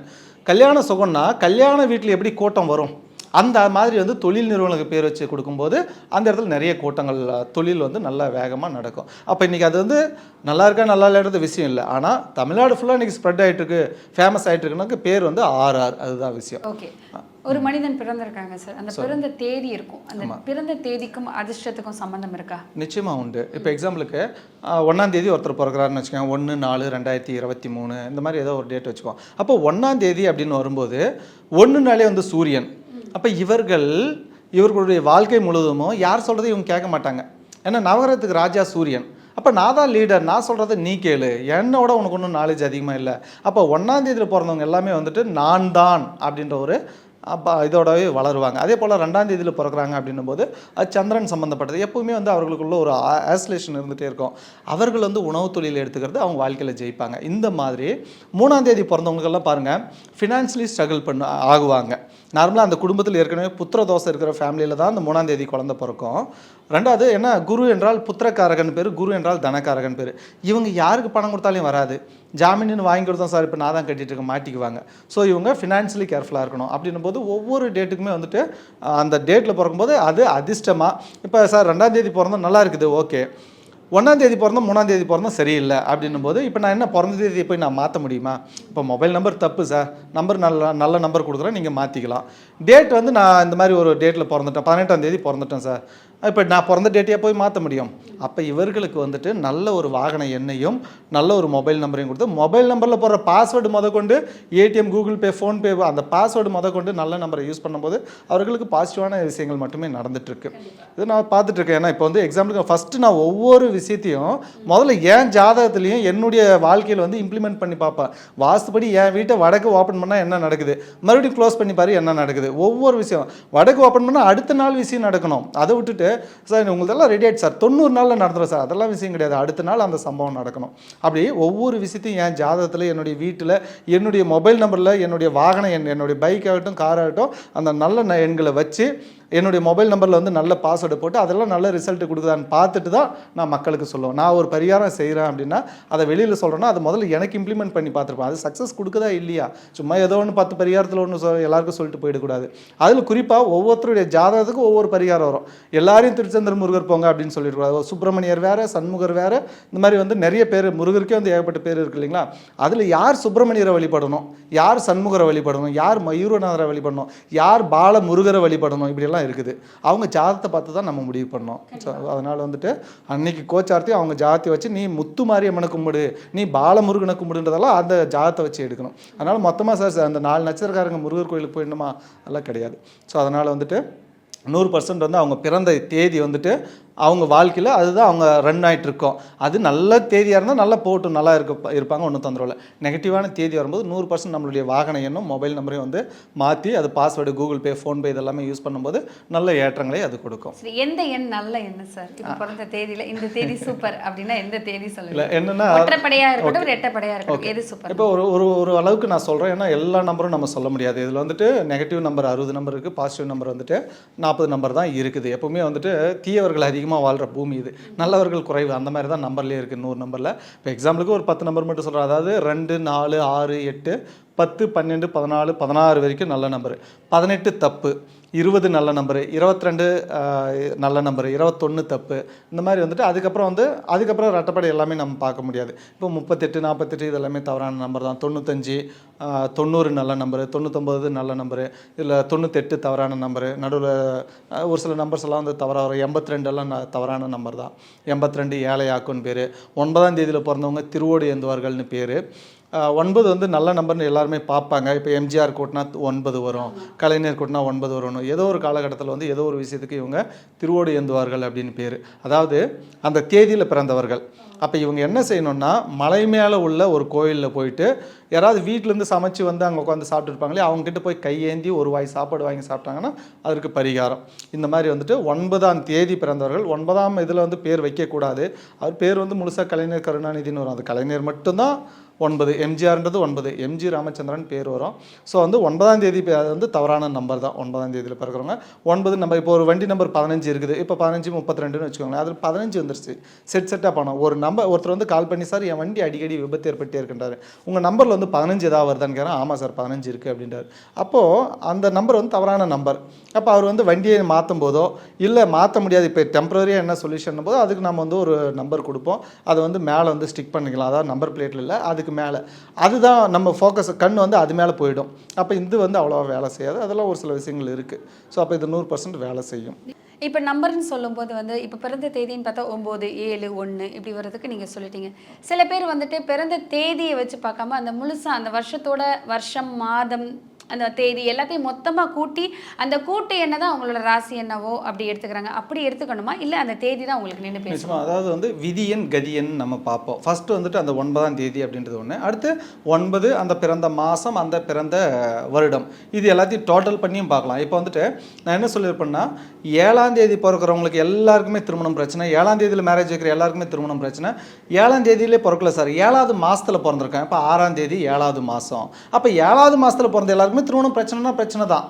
A: கல்யாண சுகம்னா கல்யாண வீட்டில் எப்படி கூட்டம் வரும்? அந்த மாதிரி வந்து தொழில் நிறுவனங்களுக்கு பேர் வச்சு கொடுக்கும்போது அந்த இடத்துல நிறைய கூட்டங்கள் தொழில் வந்து நல்லா வேகமாக நடக்கும். அப்போ இன்றைக்கி அது வந்து நல்லா இருக்கா நல்லா இல்லைன்றது விஷயம் இல்லை. ஆனால் தமிழ்நாடு ஃபுல்லாக இன்றைக்கி ஸ்ப்ரெட் ஆகிட்டு இருக்கு ஃபேமஸ் ஆகிட்டு இருக்குனாக்க பேர் வந்து ஆர்ஆர் அதுதான் விஷயம்.
E: ஓகே. ஒரு மனிதன் பிறந்திருக்காங்க சார். அந்த பிறந்த தேதி இருக்கும். அந்த பிறந்த தேதிக்கும் அதிர்ஷ்டத்துக்கும் சம்பந்தம் இருக்கா?
A: நிச்சயமாக உண்டு. இப்போ எக்ஸாம்பிளுக்கு ஒன்றாம் தேதி ஒருத்தர் பிறகுறாருன்னு வச்சுக்கோங்க. ஒன்று நாலு ரெண்டாயிரத்தி இருபத்தி மூணு. இந்த மாதிரி ஏதோ ஒரு டேட் வச்சுக்கோ அப்போ ஒன்றாம் தேதி அப்படின்னு வரும்போது ஒன்றுனாலே வந்து சூரியன். அப்போ இவர்கள் இவர்களுடைய வாழ்க்கை முழுவதுமோ யார் சொல்கிறதையும் இவங்க கேட்க மாட்டாங்க. ஏன்னா நவகிரகத்துக்கு ராஜா சூரியன். அப்போ நான் தான் லீடர் நான் சொல்கிறத நீ கேளு. என்னோட உனக்கு ஒன்றும் நாலேஜ் அதிகமாக இல்லை. அப்போ ஒன்றாந்தேதியில் பிறந்தவங்க எல்லாமே வந்துட்டு நான் தான் அப்படின்ற ஒரு அப்போ இதோடவே வளருவாங்க. அதே போல் ரெண்டாம் தேதியில் பிறக்கிறாங்க அப்படின்னும் போது அது சந்திரன் சம்மந்தப்பட்டது எப்பவுமே வந்து அவர்களுக்குள்ள ஒரு ஆசோலேஷன் இருந்துகிட்டே இருக்கும். அவர்கள் வந்து உணவு தொழில் எடுத்துக்கிறது அவங்க வாழ்க்கையில் ஜெயிப்பாங்க. இந்த மாதிரி மூணாம் தேதி பிறந்தவங்களுக்கெல்லாம் பாருங்கள் ஃபினான்ஷியலி ஸ்ட்ரகிள் பண்ண ஆகுவாங்க. நார்மலாக அந்த குடும்பத்தில் ஏற்கனவே புத்திர தோசை இருக்கிற ஃபேமிலியில் தான் அந்த மூணாம் தேதி குழந்த பிறக்கும். ரெண்டாவது என்ன? குரு என்றால் புத்திரக்காரகன் பேர் குரு என்றால் தனக்காரகன் பேர். இவங்க யாருக்கு பணம் கொடுத்தாலும் வராது. ஜாமீன் வாங்கி கொடுத்தோம் சார் இப்போ நான் தான் கட்டிட்டு இருக்கேன் மாட்டிக்குவாங்க. ஸோ இவங்க ஃபினான்ஷியலி கேர்ஃபுல்லாக இருக்கணும். அப்படின்னும் போது ஒவ்வொரு டேட்டுக்குமே வந்துட்டு அந்த டேட்டில் பிறக்கும்போது அது அதிர்ஷ்டமாக இப்போ சார் ரெண்டாம் தேதி பிறந்தோம் நல்லா இருக்குது ஓகே ஒன்றாம் தேதி பிறந்தோம் மூணாம் தேதி பிறந்தோம் சரியில்லை அப்படின்னும் போது இப்போ நான் என்ன பிறந்த தேதியை போய் நான் மாற்ற முடியுமா? இப்போ மொபைல் நம்பர் தப்பு சார் நம்பர் நல்ல நல்ல நம்பர் கொடுக்குறேன் நீங்கள் மாற்றிக்கலாம் டேட் வந்து நான் இந்த மாதிரி ஒரு டேட்டில் பிறந்துட்டேன். பதினெட்டாம் தேதி பிறந்துட்டேன் சார் இப்போ நான் பிறந்த டேட்டையே போய் மாற்ற முடியும். அப்போ இவர்களுக்கு வந்துட்டு நல்ல ஒரு வாகன எண்ணையும் நல்ல ஒரு மொபைல் நம்பரையும் கொடுத்து மொபைல் நம்பரில் போடுற பாஸ்வேர்டு முத கொண்டு ஏடிஎம் கூகுள் பே ஃபோன்பே அந்த பாஸ்வேர்டு முத கொண்டு நல்ல நம்பரை யூஸ் பண்ணும்போது அவர்களுக்கு பாசிட்டிவான விஷயங்கள் மட்டுமே நடந்துட்டு இருக்கு இது நான் பார்த்துட்டு இருக்கேன் ஏன்னா இப்போ வந்து எக்ஸாம்பிளுக்கு ஃபஸ்ட்டு நான் ஒவ்வொரு விஷயத்தையும் முதல்ல என் ஜாதகத்துலேயும் என்னுடைய வாழ்க்கையில் வந்து இம்ப்ளிமெண்ட் பண்ணி பார்ப்பேன். வாஸ்துபடி என் வீட்டை வடக்கு ஓப்பன் பண்ணால் என்ன நடக்குது? மறுபடியும் க்ளோஸ் பண்ணி பாரு என்ன நடக்குது? ஒவ்வொரு விஷயம். வடக்கு ஓப்பன் பண்ணால் அடுத்த நாள் விஷயம் நடக்கணும். அதை விட்டுட்டு சார் உங்களதெல்லாம் ரெடி ஆயிடுச்சு சார். தொண்ணூறு நாளில் நடந்துடும் சார். அதெல்லாம் விஷயம் கிடையாது. அடுத்த நாள் அந்த சம்பவம் நடக்கணும். அப்படி ஒவ்வொரு விஷயத்தையும் என் ஜாதகத்தில் என்னுடைய வீட்டில் என்னுடைய மொபைல் நம்பரில் என்னுடைய வாகனம் எண் என்னுடைய பைக் ஆகட்டும் கார் ஆகட்டும் அந்த நல்ல ந- எண்களை வச்சு என்னுடைய மொபைல் நம்பரில் வந்து நல்ல பாஸ்வேர்டு போட்டு அதெல்லாம் நல்ல ரிசல்ட் கொடுக்குதான்னு பார்த்துட்டு தான் நான் மக்களுக்கு சொல்லுவேன். நான் ஒரு பரிகாரம் செய்கிறேன் அப்படின்னா அதை வெளியில் சொல்கிறேன்னா அது முதல்ல எனக்கு இம்ப்ளிமெண்ட் பண்ணி பார்த்துருப்பேன். அது சக்ஸஸ் கொடுக்குதா இல்லையா? சும்மா ஏதோ ஒன்று பத்து பரிகாரத்தில் ஒன்று சொல் எல்லாருக்கும் சொல்லிட்டு போயிடக்கூடாது. அதில் குறிப்பாக ஒவ்வொருத்தருடைய ஜாதகத்துக்கும் ஒவ்வொரு பரிகாரம் வரும். எல்லாரையும் திருச்செந்தூர் முருகர் போங்க அப்படின்னு சொல்லிடக்கூடாது சுப்பிரமணியர் வேறு சண்முகர் வேறு இந்த மாதிரி வந்து நிறைய பேர் முருகருக்கே வந்து ஏகப்பட்ட பேர் இருக்கு இல்லைங்களா? அதில் யார் சுப்பிரமணியரை வழிபடணும்? யார் சண்முகரை வழிபடணும்? யார் மயூரநாதரை வழிபடணும்? யார் பால முருகரை வழிபடணும் இப்படியெல்லாம் இதெல்லாம் இருக்குது. அவங்க ஜாதத்தை பார்த்து தான் நம்ம முடிவு பண்ணோம். ஸோ அதனால் வந்துட்டு அன்னைக்கு கோச்சார்த்தி அவங்க ஜாதத்தை வச்சு நீ முத்து மாரியம்மனை கும்பிடு நீ பாலமுருகனை கும்பிடுன்றதெல்லாம் அந்த ஜாதத்தை வச்சு எடுக்கணும். அதனால் மொத்தமாக சார் அந்த நாலு நட்சத்திரக்காரங்க முருகர் கோயிலுக்கு போயிடணுமா? அதெல்லாம் கிடையாது. ஸோ அதனால் வந்துட்டு நூறு பர்சன்ட் வந்து அவங்க பிறந்த தேதி வந்துட்டு அவங்க வாழ்க்கையில் அதுதான் அவங்க ரன் ஆயிட்டு இருக்கோம். அது நல்ல தேதியாக இருந்தால் நல்லா போட்டு நல்லா இருக்க இருப்பாங்க ஒன்றும் தொந்தரவு இல்லை. நெகட்டிவான தேதி வரும்போது நூறு பர்சன்ட் நம்மளுடைய வாகன எண்ணும் மொபைல் நம்பரையும் வந்து மாற்றி அது பாஸ்வேர்டு கூகுள் பே ஃபோன்பே இதெல்லாமே யூஸ் பண்ணும்போது நல்ல ஏற்றங்களை அது கொடுக்கும்.
E: எந்த எண் நல்ல எண் சார் இப்போ பிறந்த தேதியில இந்த தேதி சூப்பர் அப்படின்னா எந்த தேதி சொல்லுங்க?
A: என்னென்னா
E: ஒற்றைப்படையா இருக்கட்டும் ஒரு எட்டப்படையா இருக்கட்டும் எது சூப்பர்
A: இப்போ ஒரு ஒரு ஒரு அளவுக்கு நான் சொல்கிறேன் ஏன்னா எல்லா நம்பரும் நம்ம சொல்ல முடியாது. இதில் வந்துட்டு நெகட்டிவ் நம்பர் அறுபது நம்பர் இருக்குது பாசிட்டிவ் நம்பர் வந்துட்டு நாற்பது நம்பர் தான் இருக்குது. எப்பவுமே வந்துட்டு தீயவர்கள் அதிகமாக வாழ்கிற பூமி இது. நல்லவர்கள் குறைவு. அந்த மாதிரி தான் நம்பர்லேயே இருக்குது நூறு நம்பரில் இப்போ எக்ஸாம்பிளுக்கு ஒரு பத்து நம்பர் மட்டும் சொல்கிறேன் அதாவது ரெண்டு நாலு ஆறு எட்டு பத்து பன்னெண்டு பதினாலு பதினாறு வரைக்கும் நல்ல நம்பரு பதினெட்டு தப்பு. இருபது நல்ல நம்பரு இருபத்திரெண்டு நல்ல நம்பரு இருபத்தொன்று தப்பு இந்த மாதிரி வந்துட்டு அதுக்கப்புறம் வந்து அதுக்கப்புறம் ரெட்டப்படை எல்லாமே நம்ம பார்க்க முடியாது. இப்போ முப்பத்தெட்டு நாற்பத்தெட்டு இது எல்லாமே தவறான நம்பர் தான். தொண்ணூத்தஞ்சு தொண்ணூறு நல்ல நம்பரு தொண்ணூத்தொம்பது நல்ல நம்பரு இல்லை தொண்ணூத்தெட்டு தவறான நம்பரு நடுவில் ஒரு சில நம்பர்ஸ் எல்லாம் வந்து தவறாக வரும். எண்பத்தி ரெண்டெல்லாம் ந- தவறான நம்பர் தான். எண்பத்தி ரெண்டு ஏழையாக்குன்னு பேர். ஒன்பதாம் தேதியில் பிறந்தவங்க திருவோடு ஏந்துவார்கள்னு பேர். ஒன்பது வந்து நல்ல நம்பர்னு எல்லாருமே பார்ப்பாங்க. இப்போ எம்ஜிஆர் கூட்டினா ஒன்பது வரும். கலைஞர் கூட்டினா ஒன்பது வரும்னு. ஏதோ ஒரு காலகட்டத்தில் வந்து ஏதோ ஒரு விஷயத்துக்கு இவங்க திருவோடு ஏந்துவார்கள் அப்படின்னு பேர். அதாவது அந்த தேதியில் பிறந்தவர்கள். அப்போ இவங்க என்ன செய்யணும்னா மலை மேலே உள்ள ஒரு கோயிலில் போயிட்டு யாராவது வீட்டிலேருந்து சமைச்சு வந்து அங்கே உட்காந்து சாப்பிட்டுருப்பாங்களே அவங்ககிட்ட போய் கையேந்தி ஒரு வாய் சாப்பாடு வாங்கி சாப்பிட்டாங்கன்னா அதற்கு பரிகாரம். இந்த மாதிரி வந்துட்டு ஒன்பதாம் தேதி பிறந்தவர்கள் ஒன்பதாம் இதில் வந்து பேர் வைக்கக்கூடாது. அவர் பேர் வந்து முழுசாக கலைஞர் கருணாநிதினு வரும். அது கலைஞர் மட்டும்தான் ஒன்பது எம்ஜிஆர்ன்றது ஒன்பது. எம்ஜி ராமச்சந்திரன் பேர் வரும். ஸோ வந்து ஒன்பதாம் தேதி பே- அது வந்து தவறான நம்பர் தான். ஒன்பதாம் தேதியில் பிறக்கிறவங்க. ஒன்பது நம்ம இப்போ ஒரு வண்டி நம்பர் பதினஞ்சு இருக்குது. இப்போ பதினஞ்சு முப்பத்தி ரெண்டுன்னு வச்சுக்கோங்களேன். அதில் பதினஞ்சு வந்துருச்சு. செட் செட்டாக பணம் ஒரு நம்பர் ஒருத்தர் வந்து கால் பண்ணி சார் என் வண்டி அடிக்கடி விபத்து ஏற்பட்டே இருக்கின்றார். உங்கள் நம்பரில் வந்து பதினஞ்சு ஏதாவது வருதான்னு கேட்குறேன் ஆமாம் சார் பதினஞ்சு இருக்குது அப்படின்றார். அப்போது அந்த நம்பர் வந்து தவறான நம்பர் அப்போ அவர் வந்து வண்டியை மாற்றும் போதோ இல்லை மாற்ற முடியாது. இப்போ டெம்பரரியாக என்ன சொல்யூஷன் போதோ அதுக்கு நம்ம வந்து ஒரு நம்பர் கொடுப்போம். அதை வந்து மேலே வந்து ஸ்டிக் பண்ணிக்கலாம். அதாவது நம்பர் பிளேட்டில் இல்லை. அதுக்கு மேலே. அதுதான் நம்ம ஃபோக்கஸ் கண் வந்து அது மேலே போயிடும். அப்போ இது வந்து அவ்வளோவா வேலை செய்யாது. அதெல்லாம் ஒரு சில விஷயங்கள் இருக்குது ஸோ அப்போ இது நூறு பர்சன்ட் வேலை செய்யும்.
E: இப்போ நம்பர்னு சொல்லும்போது வந்து இப்போ பிறந்த தேதின்னு பார்த்தா ஒம்பது ஏழு ஒன்று இப்படி வர்றதுக்கு நீங்கள் சொல்லிட்டீங்க. சில பேர் வந்துட்டு பிறந்த தேதியை வச்சு பார்க்காம அந்த முழுசாக அந்த வருஷத்தோட வருஷம் மாதம் அந்த தேதி எல்லாத்தையும் மொத்தமாக கூட்டி அந்த கூட்டு என்ன தான் அவங்களோட ராசி என்னவோ அப்படி எடுத்துக்கிறாங்க. அப்படி எடுத்துக்கணுமா? இல்லை அந்த தேதி தான் உங்களுக்கு நின்று பேசும்?
A: அதாவது வந்து விதியன் கதியன் நம்ம பார்ப்போம். ஃபர்ஸ்ட் வந்துட்டு அந்த ஒன்பதாம் தேதி அப்படின்றது ஒன்று அடுத்து ஒன்பது அந்த பிறந்த மாதம் அந்த பிறந்த வருடம். இது எல்லாத்தையும் டோட்டல் பண்ணியும் பார்க்கலாம். இப்போ வந்துட்டு நான் என்ன சொல்லியிருப்பேன்னா ஏழாம் தேதி பிறக்கிறவங்களுக்கு எல்லாருக்குமே திருமணம் பிரச்சனை. ஏழாம் தேதியில் மேரேஜ் வைக்கிற எல்லாருக்குமே திருமணம் பிரச்சனை. ஏழாம் தேதியிலே பிறக்கல சார். ஏழாவது மாதத்தில் பிறந்திருக்கேன். இப்போ ஆறாம் தேதி ஏழாவது மாதம் அப்போ ஏழாவது மாதத்தில் பிறந்த எல்லாருக்குமே திருமணம் பிரச்சனைனா பிரச்சனை தான்.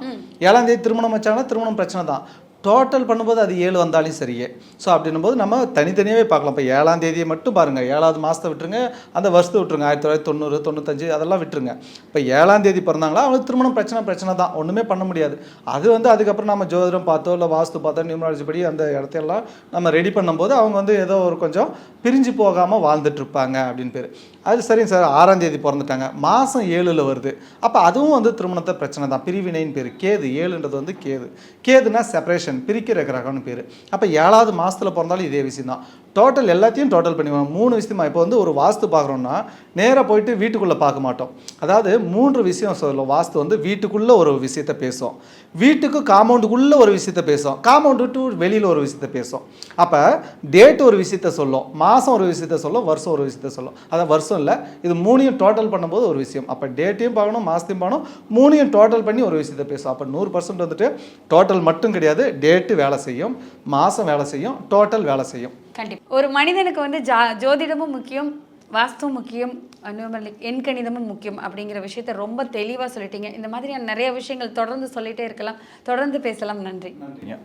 A: ஏழாம் தேதி திருமணம் வச்சாங்கன்னா திருமணம் பிரச்சனை தான். டோட்டல் பண்ணும்போது அது ஏழு வந்தாலும் சரியே. ஸோ அப்படின்னும் போது நம்ம தனித்தனியாகவே பார்க்கலாம். இப்போ ஏழாம் தேதியை மட்டும் பாருங்கள் ஏழாவது மாதத்தை விட்டுருங்க. அந்த வருஷத்தை விட்டுருங்க. ஆயிரத்தி தொள்ளாயிரத்தி தொண்ணூறு தொண்ணூத்தஞ்சு அதெல்லாம் விட்டுருங்க. இப்போ ஏழாம் தேதி பிறந்தாங்களா அவங்களுக்கு திருமணம் பிரச்சனை பிரச்சனை தான். ஒன்றுமே பண்ண முடியாது. அது வந்து அதுக்கப்புறம் நம்ம ஜோதிடம் பார்த்தோ இல்லை வாஸ்து பார்த்தோ நியூமராலஜி படி அந்த இடத்தையெல்லாம் நம்ம ரெடி பண்ணும்போது அவங்க வந்து ஏதோ ஒரு கொஞ்சம் பிரிஞ்சு போகாமல் வாழ்ந்துட்டு இருப்பாங்க அப்படின்னு பேர். அது சரிங்க சார் ஆறாம் தேதி பிறந்துட்டாங்க. மாதம் ஏழில் வருது. அப்போ அதுவும் வந்து திருமணத்தை பிரச்சனை தான். பிரிவினைன்னு பேர். கேது ஏழுன்றது வந்து கேது. கேதுனா செப்பரேஷன் பிரிக்கிற கிரகம்னு பேர். அப்போ ஏழாவது மாதத்தில் பிறந்தாலும் இதே விஷயம் தான் டோட்டல் எல்லாத்தையும் டோட்டல் பண்ணிடுவோம் மூணு விஷயமா இப்போ வந்து ஒரு வாஸ்து பார்க்குறோம்னா நேராக போயிட்டு வீட்டுக்குள்ளே பார்க்க மாட்டோம். அதாவது மூன்று விஷயம் சொல்லும் வாஸ்து வந்து வீட்டுக்குள்ளே ஒரு விஷயத்த பேசும். வீட்டுக்கு காம்பவுண்டுக்குள்ளே ஒரு விஷயத்த பேசும். காம்பவுண்டு டு வெளியில் ஒரு விஷயத்த பேசும். அப்போ டேட் ஒரு விஷயத்த சொல்லும் மாதம் ஒரு விஷயத்த சொல்லும் வருஷம் ஒரு விஷயத்த சொல்லும். அதான் வருஷம் இல்லை இது மூணையும் டோட்டல் பண்ணும்போது ஒரு விஷயம். அப்போ டேட்டையும் பார்க்கணும் மாதத்தையும் பார்க்கணும் மூணையும் டோட்டல் பண்ணி ஒரு விஷயத்த பேசும். அப்போ நூறு பர்சன்ட் வந்துட்டு டோட்டல் மட்டும் கிடையாது டேட்டு வேலை செய்யும் மாதம் வேலை செய்யும் டோட்டல் வேலை செய்யும்.
E: கண்டிப்பாக ஒரு மனிதனுக்கு வந்து ஜா ஜோதிடமும் முக்கியம் வாஸ்துவும் முக்கியம் நியூமரலிக் எண்கணிதமும் முக்கியம் அப்படிங்கிற விஷயத்த ரொம்ப தெளிவாக சொல்லிட்டீங்க. இந்த மாதிரியான நிறைய விஷயங்கள் தொடர்ந்து சொல்லிட்டே இருக்கலாம். தொடர்ந்து பேசலாம். நன்றி.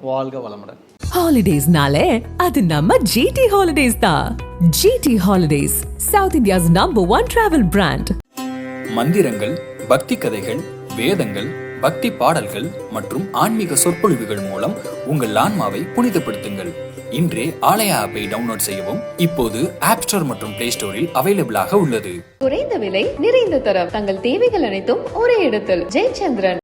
A: வாழ்க வளமுடன்.
B: ஹாலிடேஸ்னாலே அது நம்ம ஜிடி ஹாலிடேஸ் தான். GT holidays south India's number one travel brand
C: மந்திரங்கள் பக்தி கதைகள் வேதங்கள் பக்தி பாடல்கள் மற்றும் ஆன்மீக சொற்பொழிவுகள் மூலம் உங்கள் ஆன்மாவை புனிதப்படுத்துங்கள். இன்றே ஆலயா ஆப்பை டவுன்லோட் செய்யவும். இப்போது ஆப் ஸ்டோர் மற்றும் பிளே ஸ்டோரில் அவைலபிளாக உள்ளது.
D: குறைந்த விலை நிறைந்த தரம். தங்கள் தேவைகள் அனைத்தும் ஒரே இடத்தில். ஜெயச்சந்திரன்.